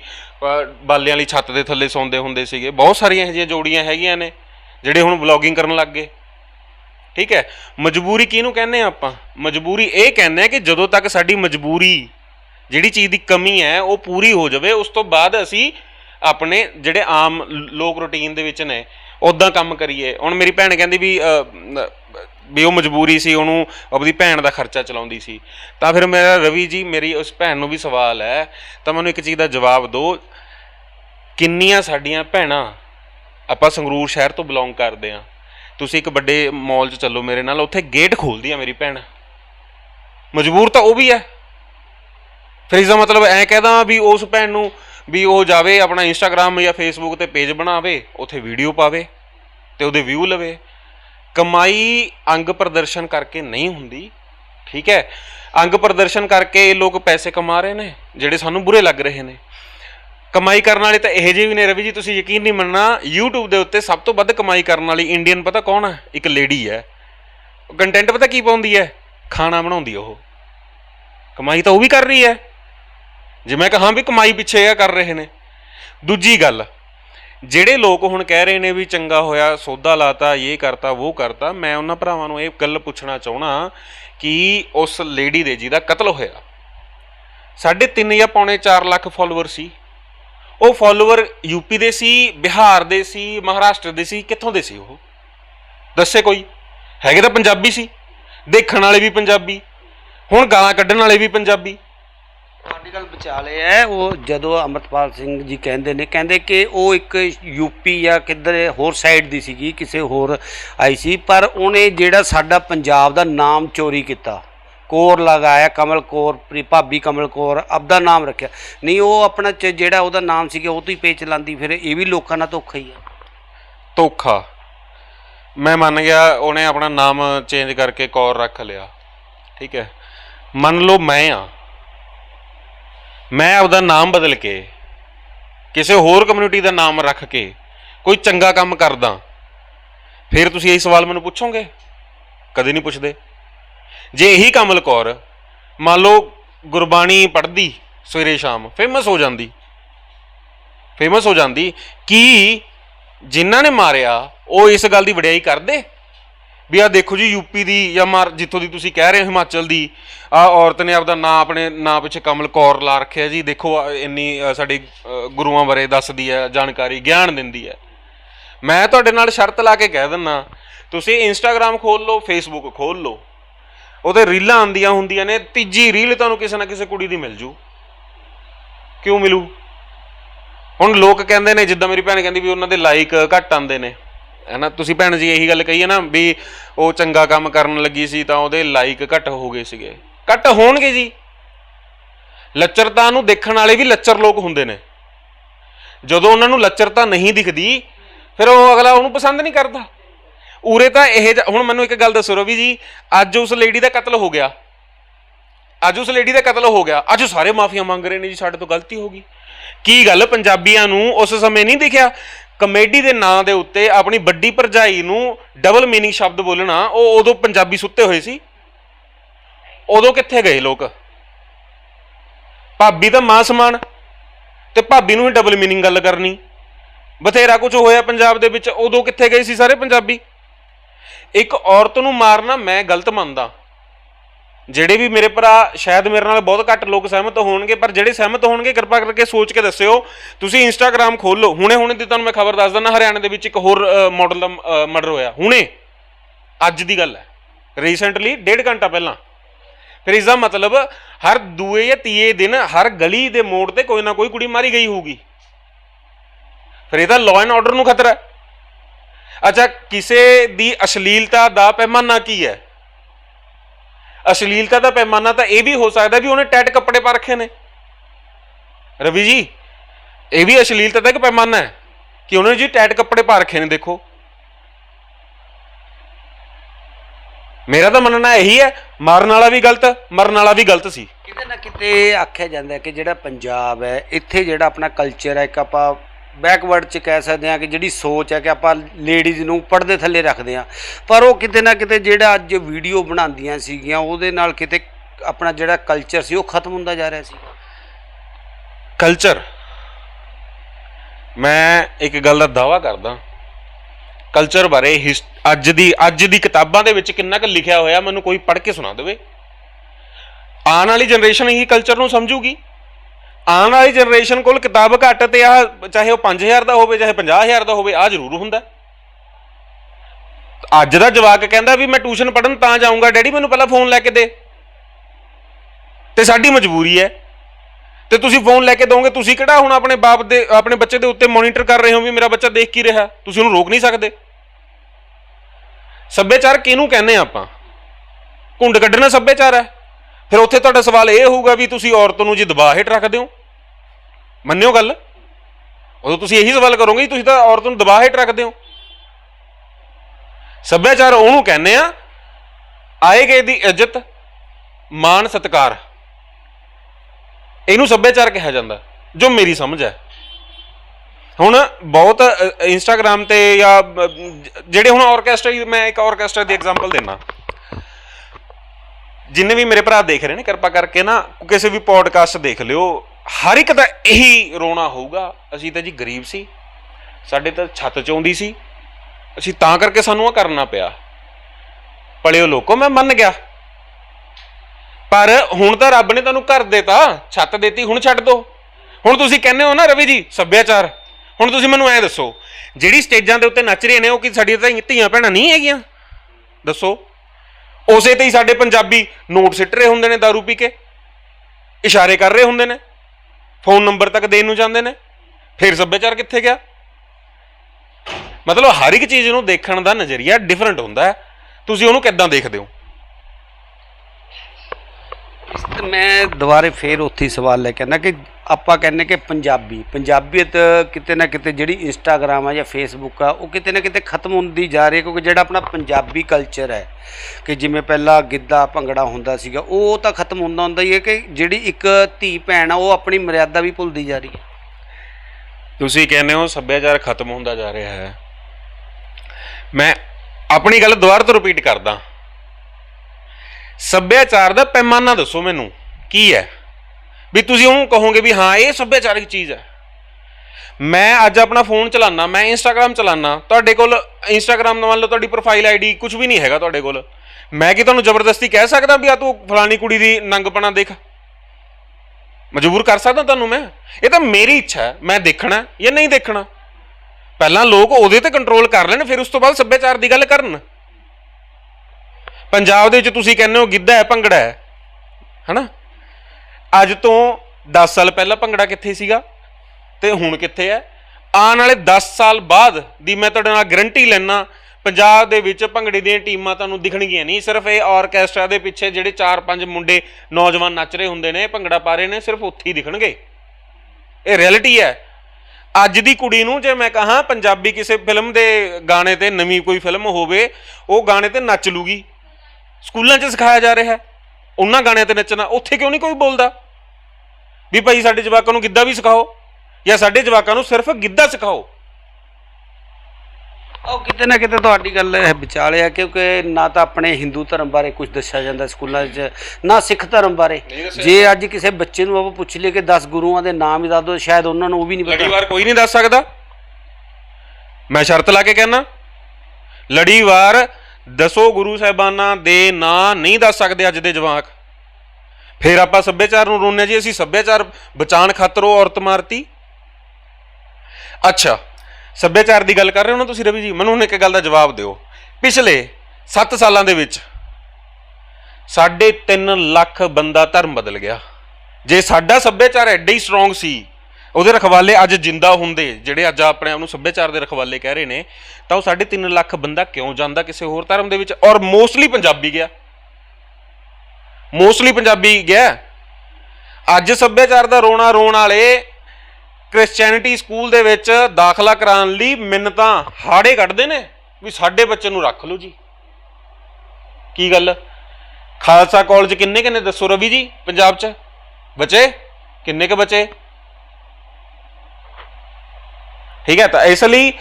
ਬਾਲਿਆਂ ਵਾਲੀ ਛੱਤ ਦੇ ਥੱਲੇ ਸੌਂਦੇ ਹੁੰਦੇ ਸੀਗੇ। ਬਹੁਤ ਸਾਰੀਆਂ ਇਹੋ ਜਿਹੀਆਂ ਜੋੜੀਆਂ ਹੈਗੀਆਂ ਨੇ, ਜਿਹੜੇ ਹੁਣ ਵਲੌਗਿੰਗ ਕਰਨ ਲੱਗ ਗਏ। ਠੀਕ ਹੈ? ਮਜਬੂਰੀ ਕਿਹਨੂੰ ਕਹਿੰਦੇ ਆ ਆਪਾਂ? ਮਜਬੂਰੀ ਇਹ ਕਹਿੰਦੇ ਆ ਕਿ ਜਦੋਂ ਤੱਕ ਸਾਡੀ ਮਜਬੂਰੀ ਜਿਹੜੀ ਚੀਜ਼ ਦੀ ਕਮੀ ਹੈ, ਉਹ ਪੂਰੀ ਹੋ ਜਾਵੇ, ਉਸ ਤੋਂ ਬਾਅਦ ਅਸੀਂ ਆਪਣੇ ਜਿਹੜੇ ਆਮ ਲੋਕ ਰੁਟੀਨ ਦੇ ਵਿੱਚ ਨੇ ਉਦਾਂ ਕੰਮ ਕਰੀਏ। ਹੁਣ ਮੇਰੀ ਭੈਣ ਕਹਿੰਦੀ ਵੀ ਵੀ ਉਹ ਮਜਬੂਰੀ ਸੀ, ਉਹਨੂੰ ਆਪਣੀ ਭੈਣ ਦਾ ਖਰਚਾ ਚਲਾਉਂਦੀ ਸੀ। ਤਾਂ ਫਿਰ ਮੇਰਾ ਰਵੀ ਜੀ, ਮੇਰੀ ਉਸ ਭੈਣ ਨੂੰ ਵੀ ਸਵਾਲ ਹੈ, ਤਾਂ ਮੈਨੂੰ ਇੱਕ ਚੀਜ਼ ਦਾ ਜਵਾਬ ਦਿਓ। ਕਿੰਨੀਆਂ ਸਾਡੀਆਂ ਭੈਣਾਂ ਆਪਾਂ ਸੰਗਰੂਰ ਸ਼ਹਿਰ ਤੋਂ ਬਿਲੋਂਗ ਕਰਦੇ ਆ ਤੁਸੀਂ ਇੱਕ ਵੱਡੇ ਮਾਲ 'ਚ ਚੱਲੋ ਮੇਰੇ ਨਾਲ, ਉੱਥੇ ਗੇਟ ਖੋਲਦੀ ਆ ਮੇਰੀ ਭੈਣ। ਮਜਬੂਰ ਤਾਂ ਉਹ ਵੀ ਹੈ। ਫਿਰ ਇਸ ਦਾ ਮਤਲਬ ਐ ਕਹਦਾ ਵੀ ਉਸ ਭੈਣ ਨੂੰ ਵੀ ਉਹ ਜਾਵੇ, ਆਪਣਾ ਇੰਸਟਾਗ੍ਰam ਜਾਂ ਫੇਸਬੁੱਕ ਤੇ ਪੇਜ ਬਣਾਵੇ, ਉੱਥੇ ਵੀਡੀਓ ਪਾਵੇ ਤੇ ਉਹਦੇ ਵਿਊ ਲਵੇ। ਕਮਾਈ ਅੰਗ ਪ੍ਰਦਰਸ਼ਨ ਕਰਕੇ ਨਹੀਂ ਹੁੰਦੀ, ਠੀਕ ਹੈ? ਅੰਗ ਪ੍ਰਦਰਸ਼ਨ ਕਰਕੇ ਇਹ ਲੋਕ ਪੈਸੇ ਕਮਾ ਰਹੇ ਨੇ, ਜਿਹੜੇ ਸਾਨੂੰ ਬੁਰੇ ਲੱਗ ਰਹੇ ਨੇ। ਕਮਾਈ ਕਰਨ ਵਾਲੇ ਤਾਂ ਇਹੋ ਜਿਹੇ ਵੀ ਨੇ, ਰਵੀ ਜੀ, ਤੁਸੀਂ ਯਕੀਨ ਨਹੀਂ ਮੰਨਣਾ, YouTube ਦੇ ਉੱਤੇ ਸਭ ਤੋਂ ਵੱਧ ਕਮਾਈ ਕਰਨ ਵਾਲੀ ਇੰਡੀਅਨ ਪਤਾ ਕੌਣ ਹੈ? ਇੱਕ ਲੇਡੀ ਹੈ। ਕੰਟੈਂਟ ਪਤਾ ਕੀ ਪਾਉਂਦੀ ਹੈ? ਖਾਣਾ ਬਣਾਉਂਦੀ ਉਹ। ਕਮਾਈ ਤਾਂ ਉਹ ਵੀ ਕਰ ਰਹੀ ਹੈ। ਜੇ ਮੈਂ ਕਹਾਂ ਵੀ ਕਮਾਈ ਪਿੱਛੇ ਆ ਕਰ ਰਹੇ ਨੇ। ਦੂਜੀ ਗੱਲ ਜਿਹੜੇ ਲੋਕ ਹੁਣ ਕਹਿ ਰਹੇ ਨੇ ਵੀ ਚੰਗਾ ਹੋਇਆ, ਸੌਦਾ ਲਾਤਾ, ਇਹ ਕਰਤਾ, ਉਹ ਕਰਤਾ, ਮੈਂ ਉਹਨਾਂ ਭਰਾਵਾਂ ਨੂੰ ਇਹ ਗੱਲ ਪੁੱਛਣਾ ਚਾਹਣਾ ਕਿ ਉਸ ਲੇਡੀ ਦੇ ਜਿਹਦਾ ਕਤਲ ਹੋਇਆ, ਸਾਢੇ ਤਿੰਨ ਜਾਂ ਪੌਣੇ 4 ਲੱਖ ਫਾਲੋਅਰ ਸੀ। ਉਹ ਫਾਲੋਅਰ ਯੂਪੀ ਦੇ ਸੀ, ਬਿਹਾਰ ਦੇ ਸੀ, ਮਹਾਰਾਸ਼ਟਰ ਦੇ ਸੀ, ਕਿੱਥੋਂ ਦੇ ਸੀ ਉਹ? ਦੱਸੇ ਕੋਈ? ਹੈਗੇ ਤਾਂ ਪੰਜਾਬੀ ਸੀ, ਦੇਖਣ ਵਾਲੇ ਵੀ ਪੰਜਾਬੀ, ਹੁਣ ਗਾਲਾਂ ਕੱਢਣ ਵਾਲੇ ਵੀ ਪੰਜਾਬੀ। ਤੁਹਾਡੀ ਗੱਲ ਵਿਚਾਲੇ ਹੈ, ਉਹ ਜਦੋਂ ਅਮਰਪਾਲ ਸਿੰਘ ਜੀ ਕਹਿੰਦੇ ਨੇ, ਕਹਿੰਦੇ ਕਿ ਉਹ ਇੱਕ ਯੂਪੀ ਜਾਂ ਕਿੱਧਰ ਹੋਰ ਸਾਈਡ ਦੀ ਸੀਗੀ, ਕਿਸੇ ਹੋਰ ਆਈ ਸੀ, ਪਰ ਉਹਨੇ ਜਿਹੜਾ ਸਾਡਾ ਪੰਜਾਬ ਦਾ ਨਾਮ ਚੋਰੀ ਕੀਤਾ, ਕੋਰ ਲਗਾਇਆ, ਕਮਲ ਕੌਰ, ਪ੍ਰੀ, ਭਾਬੀ ਕਮਲ ਕੌਰ ਆਪਦਾ ਨਾਮ ਰੱਖਿਆ। ਨਹੀਂ, ਉਹ ਆਪਣਾ ਚ- ਜਿਹੜਾ ਉਹਦਾ ਨਾਮ ਸੀਗਾ, ਉਹ ਤੋਂ ਹੀ ਪੇਚ ਲਾਂਦੀ, ਫਿਰ ਇਹ ਵੀ ਲੋਕਾਂ ਨਾਲ ਧੋਖਾ ਹੀ ਆ ਧੋਖਾ? ਮੈਂ ਮੰਨ ਗਿਆ ਉਹਨੇ ਆਪਣਾ ਨਾਮ ਚੇਂਜ ਕਰਕੇ ਕੌਰ ਰੱਖ ਲਿਆ, ਠੀਕ ਹੈ? ਮੰਨ ਲਓ ਮੈਂ ਆ। ਮੈਂ ਆਪਦਾ ਨਾਮ ਬਦਲ ਕੇ, ਕਿਸੇ ਹੋਰ ਕਮਿਊਨਿਟੀ ਦਾ ਨਾਮ ਰੱਖ ਕੇ ਕੋਈ ਚੰਗਾ ਕੰਮ ਕਰਦਾ, ਫਿਰ ਤੁਸੀਂ ਇਹ ਸਵਾਲ ਮੈਨੂੰ ਪੁੱਛੋਗੇ? ਕਦੇ ਨਹੀਂ ਪੁੱਛਦੇ। ਜੇ ਇਹੀ ਕਮਲ ਕੌਰ ਮੰਨ ਲਓ ਗੁਰਬਾਣੀ ਪੜ੍ਹਦੀ ਸਵੇਰੇ ਸ਼ਾਮ ਫੇਮਸ ਹੋ ਜਾਂਦੀ। ਫੇਮਸ ਹੋ ਜਾਂਦੀ। ਕੀ ਜਿਨ੍ਹਾਂ ਨੇ ਮਾਰਿਆ, ਉਹ ਇਸ ਗੱਲ ਦੀ ਵਡਿਆਈ ਕਰਦੇ? ਵੀ ਆ ਦੇਖੋ ਜੀ ਯੂਪੀ ਦੀ ਜਾਂ ਮਾਰ ਜਿੱਥੋਂ ਦੀ ਤੁਸੀਂ ਕਹਿ ਰਹੇ ਹੋ ਹਿਮਾਚਲ ਦੀ ਆ ਔਰਤ ਨੇ ਆਪਦਾ ਨਾਂ ਆਪਣੇ ਨਾਂ ਪਿੱਛੇ ਕਮਲ ਕੌਰ ਲਾ ਰੱਖਿਆ ਜੀ। ਦੇਖੋ ਆਹ ਇੰਨੀ ਅ, ਸਾਡੇ ਅ, ਗੁਰੂਆਂ ਬਾਰੇ ਦੱਸਦੀ ਹੈ ਜਾਣਕਾਰੀ ਗਿਆਨ ਦਿੰਦੀ ਹੈ। ਮੈਂ ਤੁਹਾਡੇ ਨਾਲ ਸ਼ਰਤ ਲਾ ਕੇ ਕਹਿ ਦਿੰਨਾ ਤੁਸੀਂ ਇੰਸਟਾਗ੍ਰam ਖੋਲ ਲਓ ਫੇਸਬੁੱਕ ਖੋਲ ਲਓ। ਉਹਦੇ ਰੀਲਾਂ ਆਉਂਦੀਆਂ ਹੁੰਦੀਆਂ ਨੇ ਤੀਜੀ ਰੀਲ ਤੁਹਾਨੂੰ ਕਿਸੇ ਨਾ ਕਿਸੇ ਕੁੜੀ ਦੀ ਮਿਲ ਜੂ। ਕਿਉਂ ਮਿਲੂ? ਹੁਣ ਲੋਕ ਕਹਿੰਦੇ ਨੇ ਜਿੱਦਾਂ ਮੇਰੀ ਭੈਣ ਕਹਿੰਦੀ ਵੀ ਉਹਨਾਂ ਦੇ ਲਾਈਕ ਘੱਟ ਆਉਂਦੇ ਨੇ। ਹਨਾ, ਤੁਸੀਂ ਭੈਣ ਜੀ ਇਹੀ ਗੱਲ ਕਹੀ ਹੈ ਨਾ ਵੀ ਉਹ ਚੰਗਾ ਕੰਮ ਕਰਨ ਲੱਗੀ ਸੀ ਤਾਂ ਉਹਦੇ ਲਾਈਕ ਘੱਟ ਹੋ ਗਏ ਸੀਗੇ। ਘੱਟ ਹੋਣਗੇ ਜੀ। ਲੱਚਰਤਾ ਨੂੰ ਦੇਖਣ ਵਾਲੇ ਵੀ ਲੱਚਰ ਲੋਕ ਹੁੰਦੇ ਨੇ। ਜਦੋਂ ਉਹਨਾਂ ਨੂੰ ਲੱਚਰਤਾ ਨਹੀਂ ਦਿਖਦੀ, ਫਿਰ ਉਹ ਅਗਲਾ ਉਹਨੂੰ ਪਸੰਦ ਨਹੀਂ ਕਰਦਾ। ਉਰੇ ਤਾਂ ਇਹ ਹੁਣ ਮੈਨੂੰ ਇੱਕ ਗੱਲ ਦੱਸੋ ਰਵੀ ਜੀ, ਅੱਜ ਉਸ ਲੇਡੀ ਦਾ ਕਤਲ ਹੋ ਗਿਆ। ਅੱਜ ਉਸ ਲੇਡੀ ਦਾ ਕਤਲ ਹੋ ਗਿਆ। ਅੱਜ ਸਾਰੇ ਮਾਫੀਆ ਮੰਗ ਰਹੇ ਨੇ ਜੀ, ਸਾਡੇ ਤੋਂ ਗਲਤੀ ਹੋ ਗਈ। ਕੀ ਗੱਲ ਪੰਜਾਬੀਆਂ ਨੂੰ ਉਸ ਸਮੇਂ ਨਹੀਂ ਦਿਖਿਆ? ਕਮੇਡੀ ਦੇ ਨਾਂ ਦੇ ਉੱਤੇ ਆਪਣੀ ਵੱਡੀ ਭਰਜਾਈ ਨੂੰ ਡਬਲ ਮੀਨਿੰਗ ਸ਼ਬਦ ਬੋਲਣਾ, ਉਹ ਉਦੋਂ ਪੰਜਾਬੀ ਸੁੱਤੇ ਹੋਏ ਸੀ। ਉਦੋਂ ਕਿੱਥੇ ਗਏ ਲੋਕ? ਭਾਬੀ ਤਾਂ ਮਾਂ ਸਮਾਨ ਤੇ ਭਾਬੀ ਨੂੰ ਹੀ ਡਬਲ ਮੀਨਿੰਗ ਗੱਲ ਕਰਨੀ। ਬਥੇਰਾ ਕੁਝ ਹੋਇਆ ਪੰਜਾਬ ਦੇ ਵਿੱਚ, ਉਦੋਂ ਕਿੱਥੇ ਗਏ ਸੀ ਸਾਰੇ ਪੰਜਾਬੀ? ਇੱਕ ਔਰਤ ਨੂੰ ਮਾਰਨਾ ਮੈਂ ਗਲਤ ਮੰਨਦਾ। ਜਿਹੜੇ ਵੀ ਮੇਰੇ ਭਰਾ ਸ਼ਾਇਦ ਮੇਰੇ ਨਾਲ ਬਹੁਤ ਘੱਟ ਲੋਕ ਸਹਿਮਤ ਹੋਣਗੇ, ਪਰ ਜਿਹੜੇ ਸਹਿਮਤ ਹੋਣਗੇ, ਕਿਰਪਾ ਕਰਕੇ ਸੋਚ ਕੇ ਦੱਸਿਓ। ਤੁਸੀਂ ਇੰਸਟਾਗ੍ਰam ਖੋਲੋ ਹੁਣੇ ਹੁਣੇ ਦੀ ਤੁਹਾਨੂੰ ਮੈਂ ਖਬਰ ਦੱਸ ਦਿੰਦਾ, ਹਰਿਆਣਾ ਦੇ ਵਿੱਚ ਇੱਕ ਹੋਰ ਮਾਡਲ ਦਾ ਮਰਡਰ ਹੋਇਆ। ਹੁਣੇ। ਅੱਜ ਦੀ ਗੱਲ ਹੈ। ਰੀਸੈਂਟਲੀ ਡੇਢ ਘੰਟਾ ਪਹਿਲਾਂ। ਫਿਰ ਇਸ ਦਾ ਮਤਲਬ ਹਰ ਦੂਏ ਜਾਂ ਤੀਏ ਦਿਨ ਹਰ ਗਲੀ ਦੇ ਮੋੜ ਤੇ ਕੋਈ ਨਾ ਕੋਈ ਕੁੜੀ ਮਾਰੀ ਗਈ ਹੋਊਗੀ। ਫਿਰ ਇਹ ਤਾਂ ਲਾਅ ਐਂਡ ਆਰਡਰ ਨੂੰ ਖਤਰਾ ਹੈ। ਅੱਛਾ, ਕਿਸੇ ਦੀ ਅਸ਼ਲੀਲਤਾ ਦਾ ਪੈਮਾਨਾ ਕੀ ਹੈ? ਅਸ਼ਲੀਲਤਾ ਦਾ ਪੈਮਾਨਾ ਤਾਂ ਇਹ ਵੀ ਹੋ ਸਕਦਾ ਵੀ ਉਹਨੇ ਟੈਟ ਕੱਪੜੇ ਪਾ ਰੱਖੇ ਨੇ। ਰਵੀ ਜੀ, ਇਹ ਵੀ ਅਸ਼ਲੀਲਤਾ ਦਾ ਇੱਕ ਪੈਮਾਨਾ ਹੈ ਕਿ ਉਹਨੇ ਜੀ ਟੈਟ ਕੱਪੜੇ ਪਾ ਰੱਖੇ ਨੇ, ਦੇਖੋ। ਮੇਰਾ ਤਾਂ ਮੰਨਣਾ ਇਹੀ ਹੈ, ਮਾਰਨ ਵਾਲਾ ਵੀ ਗਲਤ, ਮਰਨ ਵਾਲਾ ਵੀ ਗਲਤ ਸੀ। ਕਿਤੇ ਨਾ ਕਿਤੇ ਆਖਿਆ ਜਾਂਦਾ ਕਿ ਜਿਹੜਾ ਪੰਜਾਬ ਹੈ, ਇੱਥੇ ਜਿਹੜਾ ਆਪਣਾ ਕਲਚਰ ਹੈ, ਇੱਕ ਆਪਾਂ ਬੈਕਵਰਡ ਚ ਕਹਿ ਸਕਦੇ ਹਾਂ ਕਿ ਜਿਹੜੀ ਸੋਚ ਹੈ ਕਿ ਆਪਾਂ ਲੇਡੀਜ਼ ਨੂੰ ਪਰਦੇ ਥੱਲੇ ਰੱਖਦੇ ਹਾਂ। ਪਰ ਉਹ ਕਿਤੇ ਨਾ ਕਿਤੇ ਜਿਹੜਾ ਅੱਜ ਵੀਡੀਓ ਬਣਾਉਂਦੀਆਂ ਸੀਗੀਆਂ, ਉਹਦੇ ਨਾਲ ਕਿਤੇ ਆਪਣਾ ਜਿਹੜਾ ਕਲਚਰ ਸੀ, ਉਹ ਖਤਮ ਹੁੰਦਾ ਜਾ ਰਿਹਾ ਸੀ। ਕਲਚਰ ਮੈਂ ਇੱਕ ਗੱਲ ਦਾ ਦਾਵਾ ਕਰਦਾ। ਕਲਚਰ ਬਾਰੇ ਹਿਸ- ਅੱਜ ਦੀ ਅੱਜ ਦੀ ਕਿਤਾਬਾਂ ਦੇ ਵਿੱਚ ਕਿੰਨਾ ਕੁ ਲਿਖਿਆ ਹੋਇਆ, ਮੈਨੂੰ ਕੋਈ ਪੜ੍ਹ ਕੇ ਸੁਣਾ ਦੇਵੇ। ਆਉਣ ਵਾਲੀ ਜਨਰੇਸ਼ਨ ਹੀ ਕਲਚਰ ਨੂੰ ਸਮਝੂਗੀ। ਆਉਣ ਵਾਲੀ ਜਨਰੇਸ਼ਨ ਕੋਲ ਕਿਤਾਬ ਘੱਟ ਤੇ ਆ ਚਾਹੇ ਉਹ 5000 ਦਾ ਹੋਵੇ, ਚਾਹੇ 50000 ਦਾ ਹੋਵੇ ਆ ਜ਼ਰੂਰ ਹੁੰਦਾ। ਅੱਜ ਦਾ ਜਵਾਕ ਕਹਿੰਦਾ ਵੀ ਮੈਂ ਟਿਊਸ਼ਨ ਪੜਨ ਤਾਂ ਜਾਊਂਗਾ, ਡੈਡੀ ਮੈਨੂੰ ਪਹਿਲਾਂ ਫੋਨ ਲੈ ਕੇ ਦੇ। ਤੇ ਸਾਡੀ ਮਜਬੂਰੀ ਹੈ। ਤੇ ਤੁਸੀਂ ਫੋਨ ਲੈ ਕੇ ਦੋਗੇ, ਤੁਸੀਂ ਕਿਹੜਾ ਹੁਣ ਆਪਣੇ ਬਾਪ ਦੇ, ਆਪਣੇ ਬੱਚੇ ਦੇ ਉੱਤੇ ਮੋਨੀਟਰ ਕਰ ਰਹੇ ਹੋ ਵੀ ਮੇਰਾ ਬੱਚਾ ਦੇਖ ਕੀ ਰਿਹਾ? ਤੁਸੀਂ ਉਹਨੂੰ ਰੋਕ ਨਹੀਂ ਸਕਦੇ। ਸੱਭਿਆਚਾਰ ਕਿਹਨੂੰ ਕਹਿੰਦੇ ਆ ਆਪਾਂ? ਘੁੰਡ ਕੱਢਣਾ ਸੱਭਿਆਚਾਰ ਹੈ। ਫਿਰ ਉੱਥੇ ਤੁਹਾਡਾ ਸਵਾਲ ਇਹ ਹੋਊਗਾ ਵੀ ਤੁਸੀਂ ਔਰਤ ਨੂੰ ਜੀ ਦਬਾਅ ਹੇਠ ਰੱਖਦੇ ਹੋ? ਮੰਨਿਓ ਗੱਲ? ਉਦੋਂ ਤੁਸੀਂ ਇਹੀ ਸਵਾਲ ਕਰੋਗੇ ਤੁਸੀਂ ਤਾਂ ਔਰਤ ਨੂੰ ਦਬਾਅ ਹੇਠ ਰੱਖਦੇ ਹੋ। ਸੱਭਿਆਚਾਰ ਉਹਨੂੰ ਕਹਿੰਦੇ ਆ, ਆਏ ਗਏ ਦੀ ਇੱਜ਼ਤ, ਮਾਣ, ਸਤਿਕਾਰ। ਇਹਨੂੰ ਸੱਭਿਆਚਾਰ ਕਿਹਾ ਜਾਂਦਾ, ਜੋ ਮੇਰੀ ਸਮਝ ਹੈ। ਹੁਣ ਬਹੁਤ ਇੰਸਟਾਗ੍ਰam ਤੇ ਜਾਂ ਜਿਹੜੇ ਹੁਣ ਆਰਕੈਸਟਰਾ ਮੈਂ ਇੱਕ ਆਰਕੈਸਟਰਾ ਦੀ ਐਗਜ਼ਾਮਪਲ ਦੇਣਾ ਜਿੰਨੇ ਵੀ ਮੇਰੇ ਭਰਾ ਦੇਖ ਰਹੇ ਨੇ, ਕਿਰਪਾ ਕਰਕੇ ਨਾ ਕਿਸੇ ਵੀ ਪੋਡਕਾਸਟ ਦੇਖ ਲਿਓ। ਹਰ ਇੱਕ ਦਾ ਇਹੀ ਰੋਣਾ ਹੋਊਗਾ, ਅਸੀਂ ਤਾਂ ਜੀ ਗਰੀਬ ਸੀ। ਸਾਡੇ ਤਾਂ ਛੱਤ ਚਾਉਂਦੀ ਸੀ। ਅਸੀਂ ਤਾਂ ਕਰਕੇ ਸਾਨੂੰ ਆ ਕਰਨਾ ਪਿਆ। ਪਲਿਓ ਲੋਕੋ, ਮੈਂ ਮੰਨ ਗਿਆ। ਪਰ ਹੁਣ ਤਾਂ ਰੱਬ ਨੇ ਤੁਹਾਨੂੰ ਘਰ ਦੇਤਾ, ਛੱਤ ਦੇਤੀ, ਹੁਣ ਛੱਡ ਦੋ। ਹੁਣ ਤੁਸੀਂ ਕਹਿੰਦੇ ਹੋ ਨਾ, ਰਵੀ ਜੀ, ਸੱਭਿਆਚਾਰ। ਹੁਣ ਤੁਸੀਂ ਮੈਨੂੰ ਐ ਦੱਸੋ, ਜਿਹੜੀ ਸਟੇਜਾਂ ਦੇ ਉੱਤੇ ਨੱਚ ਰਹੇ ਨੇ, ਉਹ ਕੀ ਸਾਡੀਆਂ ਤਾਂ ਧੀਆਂ ਭੈਣਾਂ ਨਹੀਂ ਹੈਗੀਆਂ? ਦੱਸੋ। ਉਸੇ ਤੇ ਹੀ ਸਾਡੇ ਪੰਜਾਬੀ ਨੋਟ ਸਿੱਟ ਰਹੇ ਹੁੰਦੇ ਨੇ दारू ਪੀ ਕੇ, ਇਸ਼ਾਰੇ ਕਰ ਰਹੇ ਹੁੰਦੇ ਨੇ, ਫੋਨ ਨੰਬਰ ਤੱਕ ਦੇਣ ਨੂੰ ਜਾਂਦੇ ਨੇ, ਫਿਰ ਸੱਭਿਆਚਾਰ ਕਿੱਥੇ ਗਿਆ? ਮਤਲਬ ਹਰ ਇੱਕ ਚੀਜ਼ ਨੂੰ ਦੇਖਣ ਦਾ ਨਜ਼ਰੀਆ ਡਿਫਰੈਂਟ ਹੁੰਦਾ ਹੈ, ਤੁਸੀਂ ਉਹਨੂੰ ਕਿੱਦਾਂ ਦੇਖਦੇ ਹੋ? ਮੈਂ ਦੁਬਾਰੇ ਫੇਰ ਉੱਥੇ ਹੀ ਸਵਾਲ ਲੈ ਕੇ ਆਉਂਦਾ ਕਿ ਆਪਾਂ ਕਹਿੰਦੇ ਕਿ ਪੰਜਾਬੀ, ਪੰਜਾਬੀਅਤ ਕਿਤੇ ਨਾ ਕਿਤੇ ਜਿਹੜੀ ਇੰਸਟਾਗ੍ਰਾਮ ਆ ਜਾਂ ਫੇਸਬੁੱਕ ਆ, ਉਹ ਕਿਤੇ ਨਾ ਕਿਤੇ ਖਤਮ ਹੁੰਦੀ ਜਾ ਰਹੀ ਹੈ ਕਿਉਂਕਿ ਜਿਹੜਾ ਆਪਣਾ ਪੰਜਾਬੀ ਕਲਚਰ ਹੈ ਕਿ ਜਿਵੇਂ ਪਹਿਲਾਂ ਗਿੱਧਾ ਭੰਗੜਾ ਹੁੰਦਾ ਸੀਗਾ, ਉਹ ਤਾਂ ਖਤਮ ਹੁੰਦਾ ਹੁੰਦਾ ਹੀ ਹੈ ਕਿ ਜਿਹੜੀ ਇੱਕ ਧੀ ਭੈਣ ਆ, ਉਹ ਆਪਣੀ ਮਰਿਆਦਾ ਵੀ ਭੁੱਲਦੀ ਜਾ ਰਹੀ ਹੈ। ਤੁਸੀਂ ਕਹਿੰਦੇ ਹੋ ਸੱਭਿਆਚਾਰ ਖਤਮ ਹੁੰਦਾ ਜਾ ਰਿਹਾ ਹੈ। ਮੈਂ ਆਪਣੀ ਗੱਲ ਦੁਬਾਰਾ ਤੋਂ ਰਿਪੀਟ ਕਰਦਾ। ਸੱਭਿਆਚਾਰ ਦਾ ਪੈਮਾਨਾ ਦੱਸੋ ਮੈਨੂੰ, ਕੀ ਹੈ? ਵੀ ਤੁਸੀਂ ਉਹਨੂੰ ਕਹੋਗੇ ਵੀ ਹਾਂ, ਇਹ ਸੱਭਿਆਚਾਰਕ ਚੀਜ਼ ਹੈ। ਮੈਂ ਅੱਜ ਆਪਣਾ ਫੋਨ ਚਲਾਨਾ, ਮੈਂ ਇੰਸਟਾਗ੍ਰam ਚਲਾਨਾ, ਤੁਹਾਡੇ ਕੋਲ ਇੰਸਟਾਗ੍ਰam ਦਾ ਮੰਨ ਲਓ ਤੁਹਾਡੀ ਪ੍ਰੋਫਾਈਲ ਆਈਡੀ ਕੁਝ ਵੀ ਨਹੀਂ ਹੈਗਾ ਤੁਹਾਡੇ ਕੋਲ। ਮੈਂ ਕੀ ਤੁਹਾਨੂੰ ਜ਼ਬਰਦਸਤੀ ਕਹਿ ਸਕਦਾ ਵੀ ਆ ਤੂੰ ਫਲਾਣੀ ਕੁੜੀ ਦੀ ਨੰਗਪਣਾ ਦੇਖ? ਮਜਬੂਰ ਕਰ ਸਕਦਾ ਤੁਹਾਨੂੰ ਮੈਂ? ਇਹ ਤਾਂ ਮੇਰੀ ਇੱਛਾ ਹੈ, ਮੈਂ ਦੇਖਣਾ ਜਾਂ ਨਹੀਂ ਦੇਖਣਾ। ਪਹਿਲਾਂ ਲੋਕ ਉਹਦੇ ਤੇ ਕੰਟਰੋਲ ਕਰ ਲੈਣ, ਫਿਰ ਉਸ ਤੋਂ ਬਾਅਦ ਸੱਭਿਆਚਾਰ ਦੀ ਗੱਲ ਕਰਨ। ਪੰਜਾਬ ਦੇ ਵਿੱਚ ਤੁਸੀਂ ਕਹਿੰਦੇ ਹੋ ਗਿੱਧਾ ਹੈ, ਭੰਗੜਾ ਹੈ, ਹਨਾ? ਅੱਜ ਤੋਂ 10 ਸਾਲ ਪਹਿਲਾਂ ਭੰਗੜਾ ਕਿੱਥੇ ਸੀਗਾ? ਤੇ ਹੁਣ ਕਿੱਥੇ ਹੈ? ਆਉਣ ਵਾਲੇ 10 ਸਾਲ ਬਾਅਦ ਦੀ ਮੈਂ ਤੁਹਾਡੇ ਨਾਲ ਗਰੰਟੀ ਲੈਣਾ ਪੰਜਾਬ ਦੇ ਵਿੱਚ ਭੰਗੜੇ ਦੀਆਂ ਟੀਮਾਂ ਤੁਹਾਨੂੰ ਦਿਖਣਗੀਆਂ ਨਹੀਂ, ਸਿਰਫ ਇਹ ਆਰਕੈਸਟਰਾ ਦੇ ਪਿੱਛੇ ਜਿਹੜੇ 4-5 ਮੁੰਡੇ ਨੌਜਵਾਨ ਨੱਚ ਰਹੇ ਹੁੰਦੇ ਨੇ, ਭੰਗੜਾ ਪਾ ਰਹੇ ਨੇ, ਸਿਰਫ ਉੱਥੇ ਹੀ ਦਿਖਣਗੇ। ਇਹ ਰਿਐਲਿਟੀ ਹੈ। ਅੱਜ ਦੀ ਕੁੜੀ ਨੂੰ ਜੇ ਮੈਂ ਕਹਾਂ, ਪੰਜਾਬੀ ਕਿਸੇ ਫਿਲਮ ਦੇ ਗਾਣੇ ਤੇ ਨਵੀਂ ਕੋਈ ਫਿਲਮ ਹੋਵੇ, ਉਹ ਗਾਣੇ ਤੇ ਨੱਚ ਲੂਗੀ। ਸਕੂਲਾਂ 'ਚ ਸਿਖਾਇਆ ਜਾ ਰਿਹਾ ਹੈ। ਉਹਨਾਂ ਗਾਣਿਆਂ ਤੇ ਨੱਚਣਾ, ਉੱਥੇ ਕਿਉਂ ਨਹੀਂ ਕੋਈ ਬੋਲਦਾ? ਵੀ ਭਾਈ ਸਾਡੇ ਜਵਾਕਾਂ ਨੂੰ ਗਿੱਧਾ ਵੀ ਸਿਖਾਓ ਜਾਂ ਸਾਡੇ ਜਵਾਕਾਂ ਨੂੰ ਸਿਰਫ ਗਿੱਧਾ ਸਿਖਾਓ। ਉਹ ਕਿਤੇ ਨਾ ਕਿਤੇ ਤੁਹਾਡੀ ਗੱਲ ਇਹ ਵਿਚਾਲੇ ਆ ਕਿਉਂਕਿ ਨਾ ਤਾਂ ਆਪਣੇ ਹਿੰਦੂ ਧਰਮ ਬਾਰੇ ਕੁਝ ਦੱਸਿਆ ਜਾਂਦਾ ਸਕੂਲਾਂ 'ਚ ਨਾ ਸਿੱਖ ਧਰਮ ਬਾਰੇ। ਜੇ ਅੱਜ ਕਿਸੇ ਬੱਚੇ ਨੂੰ ਆਪਾਂ ਪੁੱਛ ਲਈਏ ਕਿ 10 ਗੁਰੂਆਂ ਦੇ ਨਾਮ ਹੀ ਦੱਸ ਦਿਓ ਸ਼ਾਇਦ ਉਹਨਾਂ ਨੂੰ ਉਹ ਵੀ ਨਹੀਂ ਪਤਾ। ਲੜੀਵਾਰ ਕੋਈ ਨਹੀਂ ਦੱਸ ਸਕਦਾ। ਮੈਂ ਸ਼ਰਤ ਲਾ ਕੇ ਕਹਿਣਾ ਲੜੀਵਾਰ ਦਸੋ ਗੁਰੂ ਸਾਹਿਬਾਨਾਂ ਦੇ ਨਾਂ ਨਹੀਂ ਦੱਸ ਸਕਦੇ ਅੱਜ ਦੇ ਜਵਾਕ। ਫਿਰ ਆਪਾਂ ਸੱਭਿਆਚਾਰ ਨੂੰ ਰੋਣਿਆ ਜੀ, ਅਸੀਂ ਸੱਭਿਆਚਾਰ ਬਚਾਉਣ ਖਾਤਰ ਉਹ ਔਰਤ ਮਾਰਤੀ। ਅੱਛਾ, ਸੱਭਿਆਚਾਰ ਦੀ ਗੱਲ ਕਰ ਰਹੇ ਹੋ ਨਾ ਤੁਸੀਂ ਰਵੀ ਜੀ, ਮੈਨੂੰ ਹੁਣ ਇੱਕ ਗੱਲ ਦਾ ਜਵਾਬ ਦਿਓ। ਪਿਛਲੇ 7 ਸਾਲਾਂ ਦੇ ਵਿੱਚ ਸਾਢੇ 3 ਲੱਖ ਬੰਦਾ ਧਰਮ ਬਦਲ ਗਿਆ। ਜੇ ਸਾਡਾ ਸੱਭਿਆਚਾਰ ਐਡਾ ਹੀ ਸਟਰੋਂਗ ਸੀ, ਉਹਦੇ ਰਖਵਾਲੇ ਅੱਜ ਜਿੰਦਾ ਹੁੰਦੇ, ਜਿਹੜੇ ਅੱਜ ਆਪਣੇ ਆਪ ਨੂੰ ਸੱਭਿਆਚਾਰ ਦੇ ਰਖਵਾਲੇ ਕਹਿ ਰਹੇ ਨੇ, ਤਾਂ ਉਹ ਸਾਢੇ 3 ਲੱਖ ਬੰਦਾ ਕਿਉਂ ਜਾਂਦਾ ਕਿਸੇ ਹੋਰ ਧਰਮ ਦੇ ਵਿੱਚ? ਔਰ ਮੋਸਟਲੀ ਪੰਜਾਬੀ ਗਿਆ। ਮੋਸਟਲੀ ਪੰਜਾਬੀ ਗਿਆ। ਅੱਜ ਸੱਭਿਆਚਾਰ ਦਾ ਰੋਣਾ ਰੋਣ ਵਾਲੇ ਕ੍ਰਿਸਚੀਅਨਿਟੀ ਸਕੂਲ ਦੇ ਵਿੱਚ ਦਾਖਲਾ ਕਰਾਉਣ ਲਈ ਮਿੰਨਤਾਂ ਹਾੜੇ ਕੱਢਦੇ ਨੇ ਵੀ ਸਾਡੇ ਬੱਚੇ ਨੂੰ ਰੱਖ ਲਓ ਜੀ। ਕੀ ਗੱਲ? ਖਾਲਸਾ ਕਾਲਜ ਕਿੰਨੇ ਕਿੰਨੇ ਦੱਸੋ ਰਵੀ ਜੀ, ਪੰਜਾਬ 'ਚ? ਬੱਚੇ? ਕਿੰਨੇ ਕ ਬੱਚੇ? ਠੀਕ ਹੈ, ਤਾਂ ਇਸ ਲਈ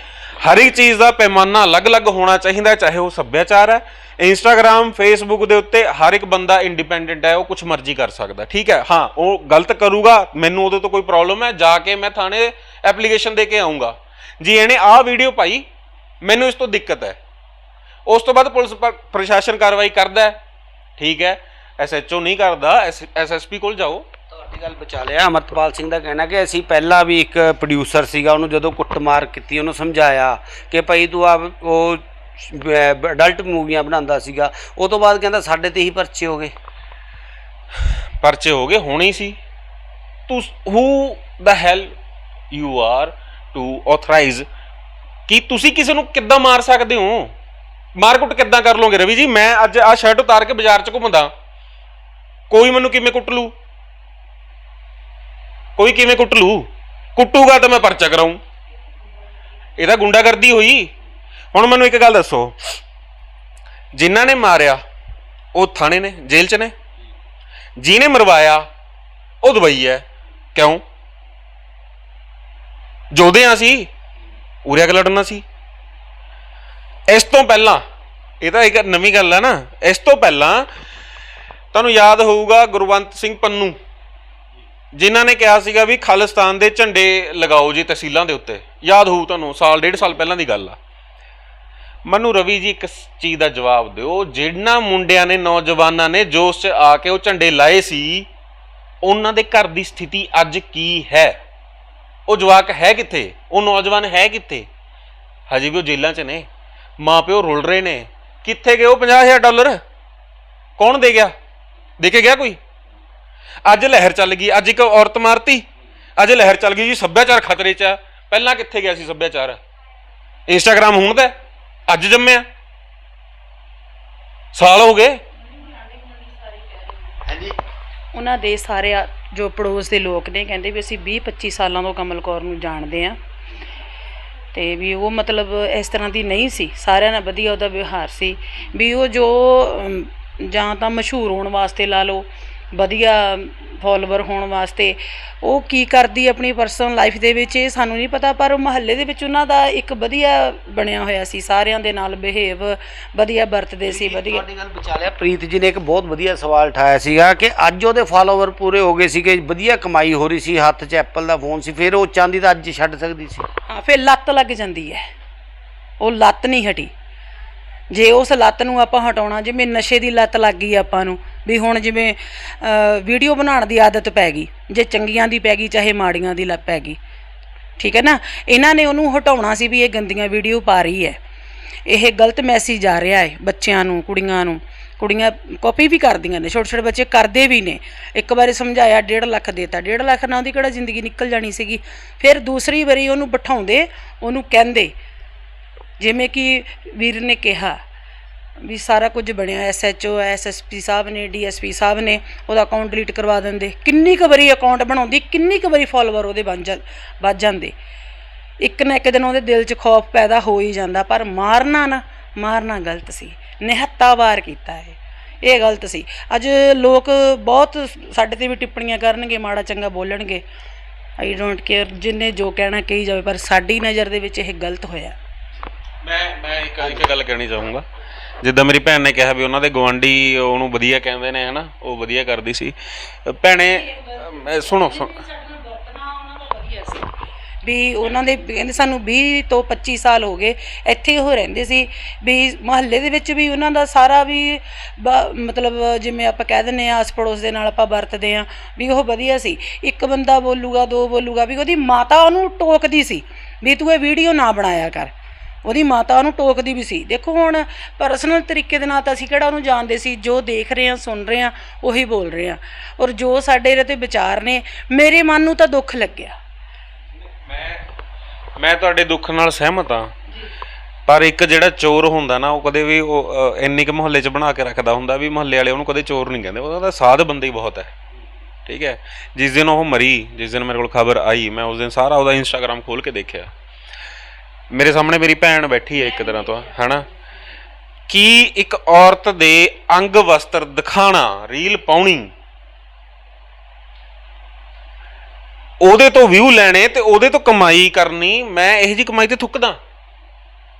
ਹਰ ਇੱਕ ਚੀਜ਼ ਦਾ ਪੈਮਾਨਾ ਅਲੱਗ-ਅਲੱਗ ਹੋਣਾ ਚਾਹੀਦਾ, ਚਾਹੇ ਉਹ ਸੱਭਿਆਚਾਰ ਹੈ। ਇੰਸਟਾਗ੍ਰam ਫੇਸਬੁੱਕ ਦੇ ਉੱਤੇ ਹਰ ਇੱਕ ਬੰਦਾ ਇੰਡੀਪੈਂਡੈਂਟ ਹੈ, ਉਹ ਕੁਝ ਮਰਜ਼ੀ ਕਰ ਸਕਦਾ, ਠੀਕ ਹੈ? ਹਾਂ, ਉਹ ਗਲਤ ਕਰੂਗਾ, ਮੈਨੂੰ ਉਹਦੇ ਤੋਂ ਕੋਈ ਪ੍ਰੋਬਲਮ ਹੈ, ਜਾ ਕੇ ਮੈਂ ਥਾਣੇ ਐਪਲੀਕੇਸ਼ਨ ਦੇ ਕੇ ਆਉਂਗਾ ਜੀ, ਇਹਨੇ ਆਹ ਵੀਡੀਓ ਪਾਈ, ਮੈਨੂੰ ਇਸ ਤੋਂ ਦਿੱਕਤ ਹੈ। ਉਸ ਤੋਂ ਬਾਅਦ ਪੁਲਿਸ ਪ- ਪ੍ਰਸ਼ਾਸਨ ਕਾਰਵਾਈ ਕਰਦਾ ਹੈ, ਠੀਕ ਹੈ? ਐਸਐਚਓ ਨਹੀਂ ਕਰਦਾ ਐਸਐਸਪੀ ਕੋਲ ਜਾਓ। ਤੁਹਾਡੀ ਗੱਲ ਬਚਾ ਲਿਆ। ਅਮਰਤਪਾਲ ਸਿੰਘ ਦਾ ਕਹਿਣਾ ਕਿ ਅਸੀਂ ਪਹਿਲਾਂ ਵੀ ਇੱਕ ਪ੍ਰੋਡਿਊਸਰ ਸੀਗਾ, ਉਹਨੂੰ ਜਦੋਂ ਕੁੱਟਮਾਰ ਕੀਤੀ, ਉਹਨੂੰ ਸਮਝਾਇਆ ਕਿ ਭਾਈ ਤੂੰ ਆ ਉਹ ਅਡਲਟ ਮੂਵੀਆਂ ਬਣਾਉਂਦਾ ਸੀਗਾ। ਉਹ ਤੋਂ ਬਾਅਦ ਕਹਿੰਦਾ ਸਾਡੇ ਤੇ ਹੀ ਪਰਚੇ ਹੋ ਗਏ। ਪਰਚੇ ਹੋ ਗਏ, ਹੋਣੇ ਹੀ ਸੀ। ਤੂੰ ਹੂ ਦਾ ਹੈਲ ਯੂ ਆਰ ਟੂ ਆਥਰਾਈਜ਼ ਕਿ ਤੁਸੀਂ ਕਿਸੇ ਨੂੰ ਕਿੱਦਾਂ ਮਾਰ ਸਕਦੇ ਹੋ? ਮਾਰਕੁੱਟ ਕਿੱਦਾਂ ਕਰ ਲੋਗੇ ਰਵੀ ਜੀ? ਮੈਂ ਅੱਜ ਆ ਸ਼ਰਟ ਉਤਾਰ ਕੇ ਬਾਜ਼ਾਰ 'ਚ ਘੁੰਮਦਾ। ਕੋਈ ਮੈਨੂੰ ਕਿਵੇਂ ਕੁੱਟ ਲੂ? ਕੋਈ ਕਿਵੇਂ ਕੁੱਟ ਲੂ ਕੁੱਟੂਗਾ ਤਾਂ ਮੈਂ ਪਰਚਾ ਕਰਾਉਂ ਤਾਂ ਗੁੰਡਾਗਰਦੀ ਹੋਈ। ਹੁਣ ਮੈਨੂੰ ਇੱਕ ਗੱਲ ਦੱਸੋ। ਜਿਨ੍ਹਾਂ ਨੇ ਮਾਰਿਆ, ਉਹ ਥਾਣੇ ਨੇ? ਜੇਲ੍ਹ 'ਚ ਨੇ? ਜਿਹਨੇ ਮਰਵਾਇਆ, ਉਹ ਦੁਬਈ ਹੈ। ਕਿਉਂ? ਜੋਦੇ ਜੋਧਿਆਂ ਸੀ ਉਰਿਆ ਕੇ ਲੜਨਾ ਸੀ ਇਸ ਤੋਂ ਪਹਿਲਾਂ, ਇਹ ਤਾਂ ਇੱਕ ਨਵੀਂ ਗੱਲ ਹੈ ਨਾ। ਇਸ ਤੋਂ ਪਹਿਲਾਂ, ਤੁਹਾਨੂੰ ਯਾਦ ਹੋਊਗਾ ਗੁਰਵੰਤ ਸਿੰਘ ਪੰਨੂ। ਜਿਨ੍ਹਾਂ ਨੇ ਕਿਹਾ ਸੀਗਾ ਵੀ ਖਾਲਿਸਤਾਨ ਦੇ ਝੰਡੇ ਲਗਾਓ ਜੀ ਤਹਿਸੀਲਾਂ ਦੇ ਉੱਤੇ। ਯਾਦ ਹੋਊ ਤੁਹਾਨੂੰ, ਸਾਲ ਡੇਢ ਸਾਲ ਪਹਿਲਾਂ ਦੀ ਗੱਲ ਆ। ਮਨੂ ਰਵੀ ਜੀ, ਇੱਕ ਚੀਜ਼ ਦਾ ਜਵਾਬ ਦਿਓ। ਜਿਹਨਾਂ ਮੁੰਡਿਆਂ ਨੇ, ਨੌਜਵਾਨਾਂ ਨੇ ਜੋਸ਼ 'ਚ ਆ ਕੇ ਉਹ ਝੰਡੇ ਲਾਏ ਸੀ, ਉਹਨਾਂ ਦੇ ਘਰ ਦੀ ਸਥਿਤੀ ਅੱਜ ਕੀ ਹੈ? ਉਹ ਜਵਾਕ ਹੈ ਕਿੱਥੇ? ਉਹ ਨੌਜਵਾਨ ਹੈ ਕਿੱਥੇ? ਹਜੇ ਵੀ ਉਹ ਜੇਲ੍ਹਾਂ 'ਚ ਨੇ। ਮਾਪਿਓ ਰੁਲ ਰਹੇ ਨੇ। ਕਿੱਥੇ ਗਏ ਉਹ 50000 ਡਾਲਰ? ਕੌਣ ਦੇ ਗਿਆ? ਦੇ ਕੇ ਗਿਆ ਕੋਈ? ਅੱਜ ਲਹਿਰ ਚੱਲ ਗਈ ਅੱਜ ਇੱਕ ਔਰਤ ਮਾਰਤੀ। ਅੱਜ ਲਹਿਰ ਚੱਲ ਗਈ ਜੀ ਸੱਭਿਆਚਾਰ ਖਤਰੇ 'ਚ ਆ। ਪਹਿਲਾਂ ਕਿੱਥੇ ਗਿਆ ਸੀ ਸੱਭਿਆਚਾਰ? ਇੰਸਟਾਗ੍ਰਾਮ ਹੁਣ ਦਾ? ਅੱਜ ਜੰਮਿਆ। ਸਾਲ ਹੋ ਗਏ। ਹਾਂਜੀ। ਉਹਨਾਂ ਦੇ ਸਾਰੇ ਜੋ ਪੜੋਸ ਦੇ ਲੋਕ ਨੇ ਕਹਿੰਦੇ ਵੀ ਅਸੀਂ 20 25 ਸਾਲਾਂ ਤੋਂ ਕਮਲ ਕੌਰ ਨੂੰ ਜਾਣਦੇ ਆ ਤੇ ਵੀ ਉਹ ਮਤਲਬ ਇਸ ਤਰ੍ਹਾਂ ਦੀ ਨਹੀਂ ਸੀ। ਸਾਰਿਆਂ ਨਾਲ ਵਧੀਆ ਉਹਦਾ ਵਿਵਹਾਰ ਸੀ। ਵੀ ਉਹ ਜੋ ਜਾਂ ਤਾਂ ਮਸ਼ਹੂਰ ਹੋਣ ਵਾਸਤੇ ਲਾ ਲਓ ਵਧੀਆ ਫਾਲੋਅਰ ਹੋਣ ਵਾਸਤੇ। ਉਹ ਕੀ ਕਰਦੀ ਆਪਣੀ ਪਰਸਨਲ ਲਾਈਫ ਦੇ ਵਿੱਚ ਇਹ ਸਾਨੂੰ ਨਹੀਂ ਪਤਾ ਪਰ ਮਹੱਲੇ ਦੇ ਵਿੱਚ ਉਹਨਾਂ ਦਾ ਇੱਕ ਵਧੀਆ ਬਣਿਆ ਹੋਇਆ ਸੀ ਸਾਰਿਆਂ ਦੇ ਨਾਲ ਬਿਹੇਵ ਵਧੀਆ ਵਰਤਦੇ ਸੀ ਵਧੀਆ। ਤੁਹਾਡੀ ਗੱਲ ਵਿਚਾਲਿਆ ਪ੍ਰੀਤ ਜੀ ਨੇ ਇੱਕ ਬਹੁਤ ਵਧੀਆ ਸਵਾਲ ਉਠਾਇਆ ਸੀਗਾ ਕਿ ਅੱਜ ਉਹਦੇ ਫਾਲੋਅਰ ਪੂਰੇ ਹੋ ਗਏ ਸੀਗੇ ਵਧੀਆ ਕਮਾਈ ਹੋ ਰਹੀ ਸੀ ਹੱਥ 'ਚ ਐਪਲ ਦਾ ਫੋਨ ਸੀ ਫਿਰ ਉਹ ਚਾਹੁੰਦੀ ਤਾਂ ਅੱਜ ਛੱਡ ਸਕਦੀ ਸੀ। ਹਾਂ ਫਿਰ ਲੱਤ ਲੱਗ ਜਾਂਦੀ ਹੈ। ਉਹ ਲੱਤ ਨਹੀਂ ਹਟੀ। ਜੇ ਉਸ ਲੱਤ ਨੂੰ ਆਪਾਂ ਹਟਾਉਣਾ ਜਿਵੇਂ ਨਸ਼ੇ ਦੀ ਲੱਤ ਲੱਗ ਗਈ ਆਪਾਂ ਨੂੰ ਵੀ ਹੁਣ ਜਿਵੇਂ ਵੀਡੀਓ ਬਣਾਉਣ ਦੀ ਆਦਤ ਪੈ ਗਈ, ਜੇ ਚੰਗੀਆਂ ਦੀ ਪੈ ਗਈ, ਚਾਹੇ ਮਾੜੀਆਂ ਦੀ ਲੱਤ ਪੈ ਗਈ। ਠੀਕ ਹੈ ਨਾ? ਇਹਨਾਂ ਨੇ ਉਹਨੂੰ ਹਟਾਉਣਾ ਸੀ ਵੀ ਇਹ ਗੰਦੀਆਂ ਵੀਡੀਓ ਪਾ ਰਹੀ ਹੈ। ਇਹ ਗਲਤ ਮੈਸੇਜ ਆ ਰਿਹਾ ਹੈ ਬੱਚਿਆਂ ਨੂੰ, ਕੁੜੀਆਂ ਨੂੰ। ਕੁੜੀਆਂ ਕਾਪੀ ਵੀ ਕਰਦੀਆਂ ਨੇ ਛੋਟੇ ਛੋਟੇ ਬੱਚੇ ਕਰਦੇ ਵੀ ਨੇ। ਇੱਕ ਵਾਰੀ ਸਮਝਾਇਆ 1.5 ਲੱਖ ਦੇਤਾ। 1.5 ਲੱਖ ਨਾਲ ਉਹਦੀ ਕਿਹੜਾ ਜ਼ਿੰਦਗੀ ਨਿਕਲ ਜਾਣੀ ਸੀਗੀ? ਫਿਰ ਦੂਸਰੀ ਵਾਰੀ ਉਹਨੂੰ ਬਿਠਾਉਂਦੇ, ਉਹਨੂੰ ਕਹਿੰਦੇ। ਜਿਵੇਂ ਕਿ ਵੀਰ ਨੇ ਕਿਹਾ ਵੀ ਸਾਰਾ ਕੁਝ ਬਣਿਆ ਐਸਐਚਓ ਐਸਐਸਪੀ ਸਾਹਿਬ ਨੇ ਡੀਐਸਪੀ ਸਾਹਿਬ ਨੇ, ਉਹਦਾ ਅਕਾਊਂਟ ਡਿਲੀਟ ਕਰਵਾ ਦਿੰਦੇ। ਕਿੰਨੀ ਕੁ ਵਾਰੀ ਅਕਾਊਂਟ ਬਣਾਉਂਦੀ, ਕਿੰਨੀ ਕੁ ਵਾਰੀ ਫਾਲੋਅਰ ਉਹਦੇ ਬਣ ਜਾ, ਵੱਧ ਜਾਂਦੇ। ਇੱਕ ਨਾ ਇੱਕ ਦਿਨ ਉਹਦੇ ਦਿਲ 'ਚ ਖੌਫ ਪੈਦਾ ਹੋ ਹੀ ਜਾਂਦਾ, ਪਰ ਮਾਰਨਾ ਨਾ, ਮਾਰਨਾ ਗਲਤ ਸੀ। ਨਿਹੱਤਾ ਵਾਰ ਕੀਤਾ ਹੈ ਇਹ ਗਲਤ ਸੀ। ਅੱਜ ਲੋਕ ਬਹੁਤ ਸਾਡੇ ਤੇ ਵੀ ਟਿੱਪਣੀਆਂ ਕਰਨਗੇ, ਮਾੜਾ ਚੰਗਾ ਬੋਲਣਗੇ। ਆਈ ਡੋਂਟ ਕੇਅਰ ਜਿੰਨੇ ਜੋ ਕਹਿਣਾ ਕਹੀ ਜਾਵੇ, ਪਰ ਸਾਡੀ ਨਜ਼ਰ ਦੇ ਵਿੱਚ ਇਹ ਗਲਤ ਹੋਇਆ। ਮੈਂ ਮੈਂ ਇੱਕ ਇੱਕ ਗੱਲ ਕਹਿਣੀ ਚਾਹੂੰਗਾ। ਜਿੱਦਾਂ ਮੇਰੀ ਭੈਣ ਨੇ ਕਿਹਾ ਵੀ ਉਹਨਾਂ ਦੇ ਗਵਾਂਢੀ ਉਹਨੂੰ ਵਧੀਆ ਕਹਿੰਦੇ ਨੇ ਹਨਾ? ਉਹ ਵਧੀਆ ਕਰਦੀ ਸੀ। ਭੈਣੇ ਅ, ਸੁਣੋ ਸੁਣੋ। ਸੀ। ਵੀ ਉਹਨਾਂ ਦੇ ਵੀ ਕਹਿੰਦੇ ਸਾਨੂੰ 20 ਤੋਂ 25 ਸਾਲ ਹੋ ਗਏ ਇੱਥੇ ਉਹ ਰਹਿੰਦੇ ਸੀ। ਵੀ ਮੁਹੱਲੇ ਦੇ ਵਿੱਚ ਵੀ ਉਹਨਾਂ ਦਾ ਸਾਰਾ ਵੀ ਬ- ਮਤਲਬ ਜਿਵੇਂ ਆਪਾਂ ਕਹਿ ਦਿੰਦੇ ਆ ਆਸ ਪੜੋਸ ਦੇ ਨਾਲ ਆਪਾਂ ਵਰਤਦੇ ਆ ਵੀ ਉਹ ਵਧੀਆ ਸੀ। ਇੱਕ ਬੰਦਾ ਬੋਲੂਗਾ ਦੋ ਬੋਲੂਗਾ ਵੀ ਉਹਦੀ ਮਾਤਾ ਉਹਨੂੰ ਟੋਕਦੀ ਸੀ ਵੀ ਤੂੰ ਇਹ ਵੀਡੀਓ ਨਾ ਬਣਾਇਆ ਕਰ। ਉਹਦੀ ਮਾਤਾ ਉਹਨੂੰ ਟੋਕਦੀ ਵੀ ਸੀ। ਦੇਖੋ ਹੁਣ ਪਰਸਨਲ ਤਰੀਕੇ ਦੇ ਨਾਲ ਤਾਂ ਅਸੀਂ ਕਿਹੜਾ ਉਹਨੂੰ ਜਾਣਦੇ ਸੀ? ਜੋ ਦੇਖ ਰਹੇ ਹਾਂ, ਸੁਣ ਰਹੇ ਹਾਂ, ਉਹੀ ਬੋਲ ਰਹੇ ਹਾਂ। ਔਰ ਜੋ ਸਾਡੇ ਇਹਦੇ ਤੇ ਵਿਚਾਰ ਨੇ, ਮੇਰੇ ਮਨ ਨੂੰ ਤਾਂ ਦੁੱਖ ਲੱਗਿਆ। ਮੈਂ ਮੈਂ ਤੁਹਾਡੇ ਦੁੱਖ ਨਾਲ ਸਹਿਮਤ ਹਾਂ। ਪਰ ਇੱਕ ਜਿਹੜਾ ਚੋਰ ਹੁੰਦਾ ਨਾ, ਉਹ ਕਦੇ ਵੀ ਉਹ ਇੰਨੀ ਕੁ ਮੁਹੱਲੇ 'ਚ ਬਣਾ ਕੇ ਰੱਖਦਾ ਹੁੰਦਾ ਵੀ ਮੁਹੱਲੇ ਵਾਲੇ ਉਹਨੂੰ ਕਦੇ ਚੋਰ ਨਹੀਂ ਕਹਿੰਦੇ। ਉਹਦਾ ਸਾਧ ਬੰਦਾ ਹੀ ਬਹੁਤ ਹੈ। ਠੀਕ ਹੈ? ਜਿਸ ਦਿਨ ਉਹ ਮਰੀ, ਜਿਸ ਦਿਨ ਮੇਰੇ ਕੋਲ ਖਬਰ ਆਈ, ਮੈਂ ਉਸ ਦਿਨ ਸਾਰਾ ਉਹਦਾ ਇੰਸਟਾਗ੍ਰam ਖੋਲ ਕੇ ਦੇਖਿਆ। ਮੇਰੇ ਸਾਹਮਣੇ ਮੇਰੀ ਭੈਣ ਬੈਠੀ ਹੈ ਇੱਕ ਤਰ੍ਹਾਂ ਤੋਂ, ਹਨਾ? ਕੀ ਇੱਕ ਔਰਤ ਦੇ ਅੰਗ ਵਸਤਰ ਦਿਖਾਣਾ, ਰੀਲ ਪਾਉਣੀ, ਉਹਦੇ ਤੋਂ ਵਿਊ ਲੈਣੇ ਤੇ ਉਹਦੇ ਤੋਂ ਕਮਾਈ ਕਰਨੀ, ਮੈਂ ਇਹੋ ਜੀ ਕਮਾਈ ਤੇ ਥੁੱਕਦਾ।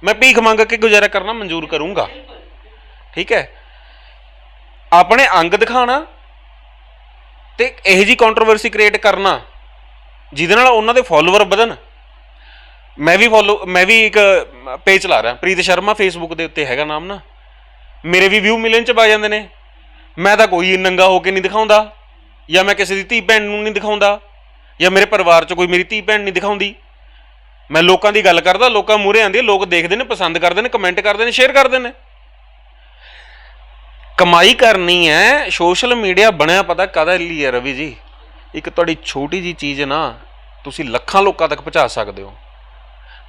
ਮੈਂ ਭੀਖ ਮੰਗ ਕੇ ਗੁਜ਼ਾਰਾ ਕਰਨਾ ਮਨਜ਼ੂਰ ਕਰੂੰਗਾ। ਠੀਕ ਹੈ? ਆਪਣੇ ਅੰਗ ਦਿਖਾਣਾ ਤੇ ਇਹੋ ਜੀ ਕੰਟਰੋਵਰਸੀ ਕ੍ਰੀਏਟ ਕਰਨਾ, ਜਿਹਦੇ ਨਾਲ ਉਹਨਾਂ ਦੇ ਫਾਲੋਅਰ ਵਧਣ। ਮੈਂ ਵੀ ਫੋਲੋ ਮੈਂ ਵੀ ਇੱਕ ਪੇਜ ਚਲਾ ਰਿਹਾ। ਪ੍ਰੀਤ ਸ਼ਰਮਾ ਫੇਸਬੁੱਕ ਦੇ ਉੱਤੇ ਹੈਗਾ ਨਾਮ ਨਾ। ਮੇਰੇ ਵੀ ਵਿਊ ਮਿਲਣ ਚ ਪਾ ਜਾਂਦੇ ਨੇ। ਮੈਂ ਤਾਂ ਕੋਈ ਨੰਗਾ ਹੋ ਕੇ ਨਹੀਂ ਦਿਖਾਉਂਦਾ। ਜਾਂ ਮੈਂ ਕਿਸੇ ਦੀ ਧੀ ਭੈਣ ਨੂੰ ਨਹੀਂ ਦਿਖਾਉਂਦਾ। ਜਾਂ ਮੇਰੇ ਪਰਿਵਾਰ 'ਚ ਕੋਈ ਮੇਰੀ ਧੀ ਭੈਣ ਨਹੀਂ ਦਿਖਾਉਂਦੀ। ਮੈਂ ਲੋਕਾਂ ਦੀ ਗੱਲ ਕਰਦਾ, ਲੋਕਾਂ ਮੂਹਰੇ ਆਂਦੀ ਲੋਕ ਦੇਖਦੇ ਨੇ, ਪਸੰਦ ਕਰਦੇ ਨੇ ਕਮੈਂਟ ਕਰਦੇ ਨੇ ਸ਼ੇਅਰ ਕਰਦੇ ਨੇ। ਕਮਾਈ ਕਰਨੀ ਹੈ ਸੋਸ਼ਲ ਮੀਡੀਆ ਬਣਿਆ ਪਤਾ ਕਾਹਦੇ ਲਈ ਹੈ ਰਵੀ ਜੀ? ਇੱਕ ਤੁਹਾਡੀ ਛੋਟੀ ਜੀ ਚੀਜ਼ ਨਾ, ਤੁਸੀਂ ਲੱਖਾਂ ਲੋਕਾਂ ਤੱਕ ਪਹੁੰਚਾ ਸਕਦੇ ਹੋ।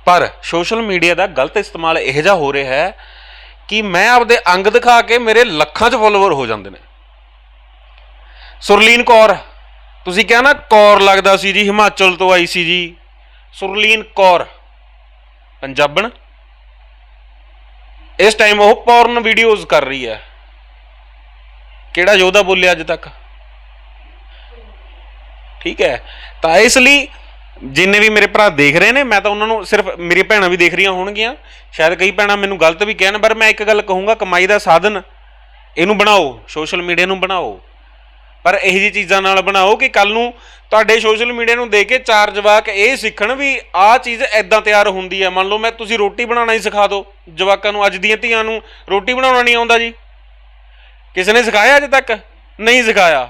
ਪਰ ਸੋਸ਼ਲ ਮੀਡੀਆ ਦਾ ਗਲਤ ਇਸਤੇਮਾਲ ਇਹੋ ਜਿਹਾ ਹੋ ਰਿਹਾ ਹੈ ਕਿ ਮੈਂ ਆਪਦੇ ਅੰਗ ਦਿਖਾ ਕੇ ਮੇਰੇ ਲੱਖਾਂ 'ਚ ਫਾਲੋਅਰ ਹੋ ਜਾਂਦੇ ਨੇ। ਸੁਰਲੀਨ ਕੌਰ, ਤੁਸੀਂ ਕਿਹਾ ਨਾ ਕੌਰ ਲੱਗਦਾ ਸੀ ਜੀ, ਹਿਮਾਚਲ ਤੋਂ ਆਈ ਸੀ ਜੀ। ਸੁਰਲੀਨ ਕੌਰ, ਪੰਜਾਬਣ। ਇਸ ਟਾਈਮ ਉਹ ਪੌਰਨ ਵੀਡੀਓਜ਼ ਕਰ ਰਹੀ ਹੈ। ਕਿਹੜਾ ਯੋਧਾ ਬੋਲਿਆ ਅੱਜ ਤੱਕ? ਠੀਕ ਹੈ। ਤਾਂ ਇਸ ਲਈ ਜਿੰਨੇ ਵੀ ਮੇਰੇ ਭਰਾ ਦੇਖ ਰਹੇ ਨੇ, ਮੈਂ ਤਾਂ ਉਹਨਾਂ ਨੂੰ ਸਿਰਫ ਮੇਰੀ ਭੈਣਾਂ ਵੀ ਦੇਖ ਰਹੀਆਂ ਹੋਣਗੀਆਂ। ਸ਼ਾਇਦ ਕਈ ਭੈਣਾਂ ਮੈਨੂੰ ਗਲਤ ਵੀ ਕਹਿਣ, ਪਰ ਮੈਂ ਇੱਕ ਗੱਲ ਕਹੂੰਗਾ, ਕਮਾਈ ਦਾ ਸਾਧਨ ਇਹਨੂੰ ਬਣਾਓ, ਸੋਸ਼ਲ ਮੀਡੀਆ ਨੂੰ ਬਣਾਓ। ਪਰ ਇਹੋ ਜਿਹੀ ਚੀਜ਼ਾਂ ਨਾਲ ਬਣਾਓ ਕਿ ਕੱਲ ਨੂੰ ਤੁਹਾਡੇ ਸੋਸ਼ਲ ਮੀਡੀਆ ਨੂੰ ਦੇ ਕੇ ਚਾਰ ਜਵਾਕ ਇਹ ਸਿੱਖਣ ਵੀ ਆਹ ਚੀਜ਼ ਐਦਾਂ ਤਿਆਰ ਹੁੰਦੀ ਹੈ। ਮੰਨ ਲਓ ਮੈਂ ਤੁਸੀਂ ਰੋਟੀ ਬਣਾਉਣਾ ਹੀ ਸਿਖਾ ਦਿਓ, ਜਵਾਕਾਂ ਨੂੰ ਅੱਜ ਦੀਆਂ ਧੀਆਂ ਨੂੰ ਰੋਟੀ ਬਣਾਉਣਾ ਨਹੀਂ ਆਉਂਦਾ ਜੀ। ਕਿਸੇ ਨੇ ਸਿਖਾਇਆ ਅਜੇ ਤੱਕ? ਨਹੀਂ ਸਿਖਾਇਆ।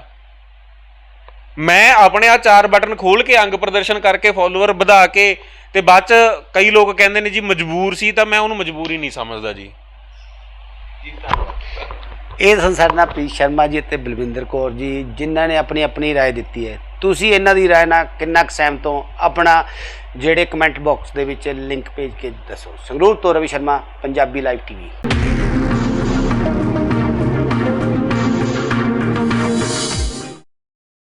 ਮੈਂ ਆਪਣੇ ਆ ਚਾਰ ਬਟਨ ਖੋਲ ਕੇ ਅੰਗ ਪ੍ਰਦਰਸ਼ਨ ਕਰਕੇ ਫਾਲੋਅਰ ਵਧਾ ਕੇ ਤੇ ਬਾਅਦ ਚ ਕਈ ਲੋਕ ਕਹਿੰਦੇ ਨੇ ਜੀ ਮਜਬੂਰ ਸੀ ਤਾਂ ਮੈਂ ਉਹਨੂੰ ਮਜਬੂਰੀ ਨਹੀਂ ਸਮਝਦਾ ਜੀ ਇਹ ਸਨ ਸਾਡੇ ਨਾਲ ਪ੍ਰੀਤ ਸ਼ਰਮਾ ਜੀ ਅਤੇ ਬਲਵਿੰਦਰ ਕੌਰ ਜੀ ਜਿਨ੍ਹਾਂ ਨੇ ਆਪਣੀ ਆਪਣੀ رائے ਦਿੱਤੀ ਹੈ ਤੁਸੀਂ ਇਹਨਾਂ ਦੀ رائے ਨਾਲ ਕਿੰਨਾ ਕੁ ਸਹਿਮਤ ਹੋ ਆਪਣਾ ਜਿਹੜੇ ਕਮੈਂਟ ਬਾਕਸ ਦੇ ਵਿੱਚ ਲਿੰਕ ਭੇਜ ਕੇ ਦੱਸੋ ਸੰਗਰੂਰ ਤੋਂ ਰਵੀ ਸ਼ਰਮਾ ਪੰਜਾਬੀ ਲਾਈਵ ਟੀਵੀ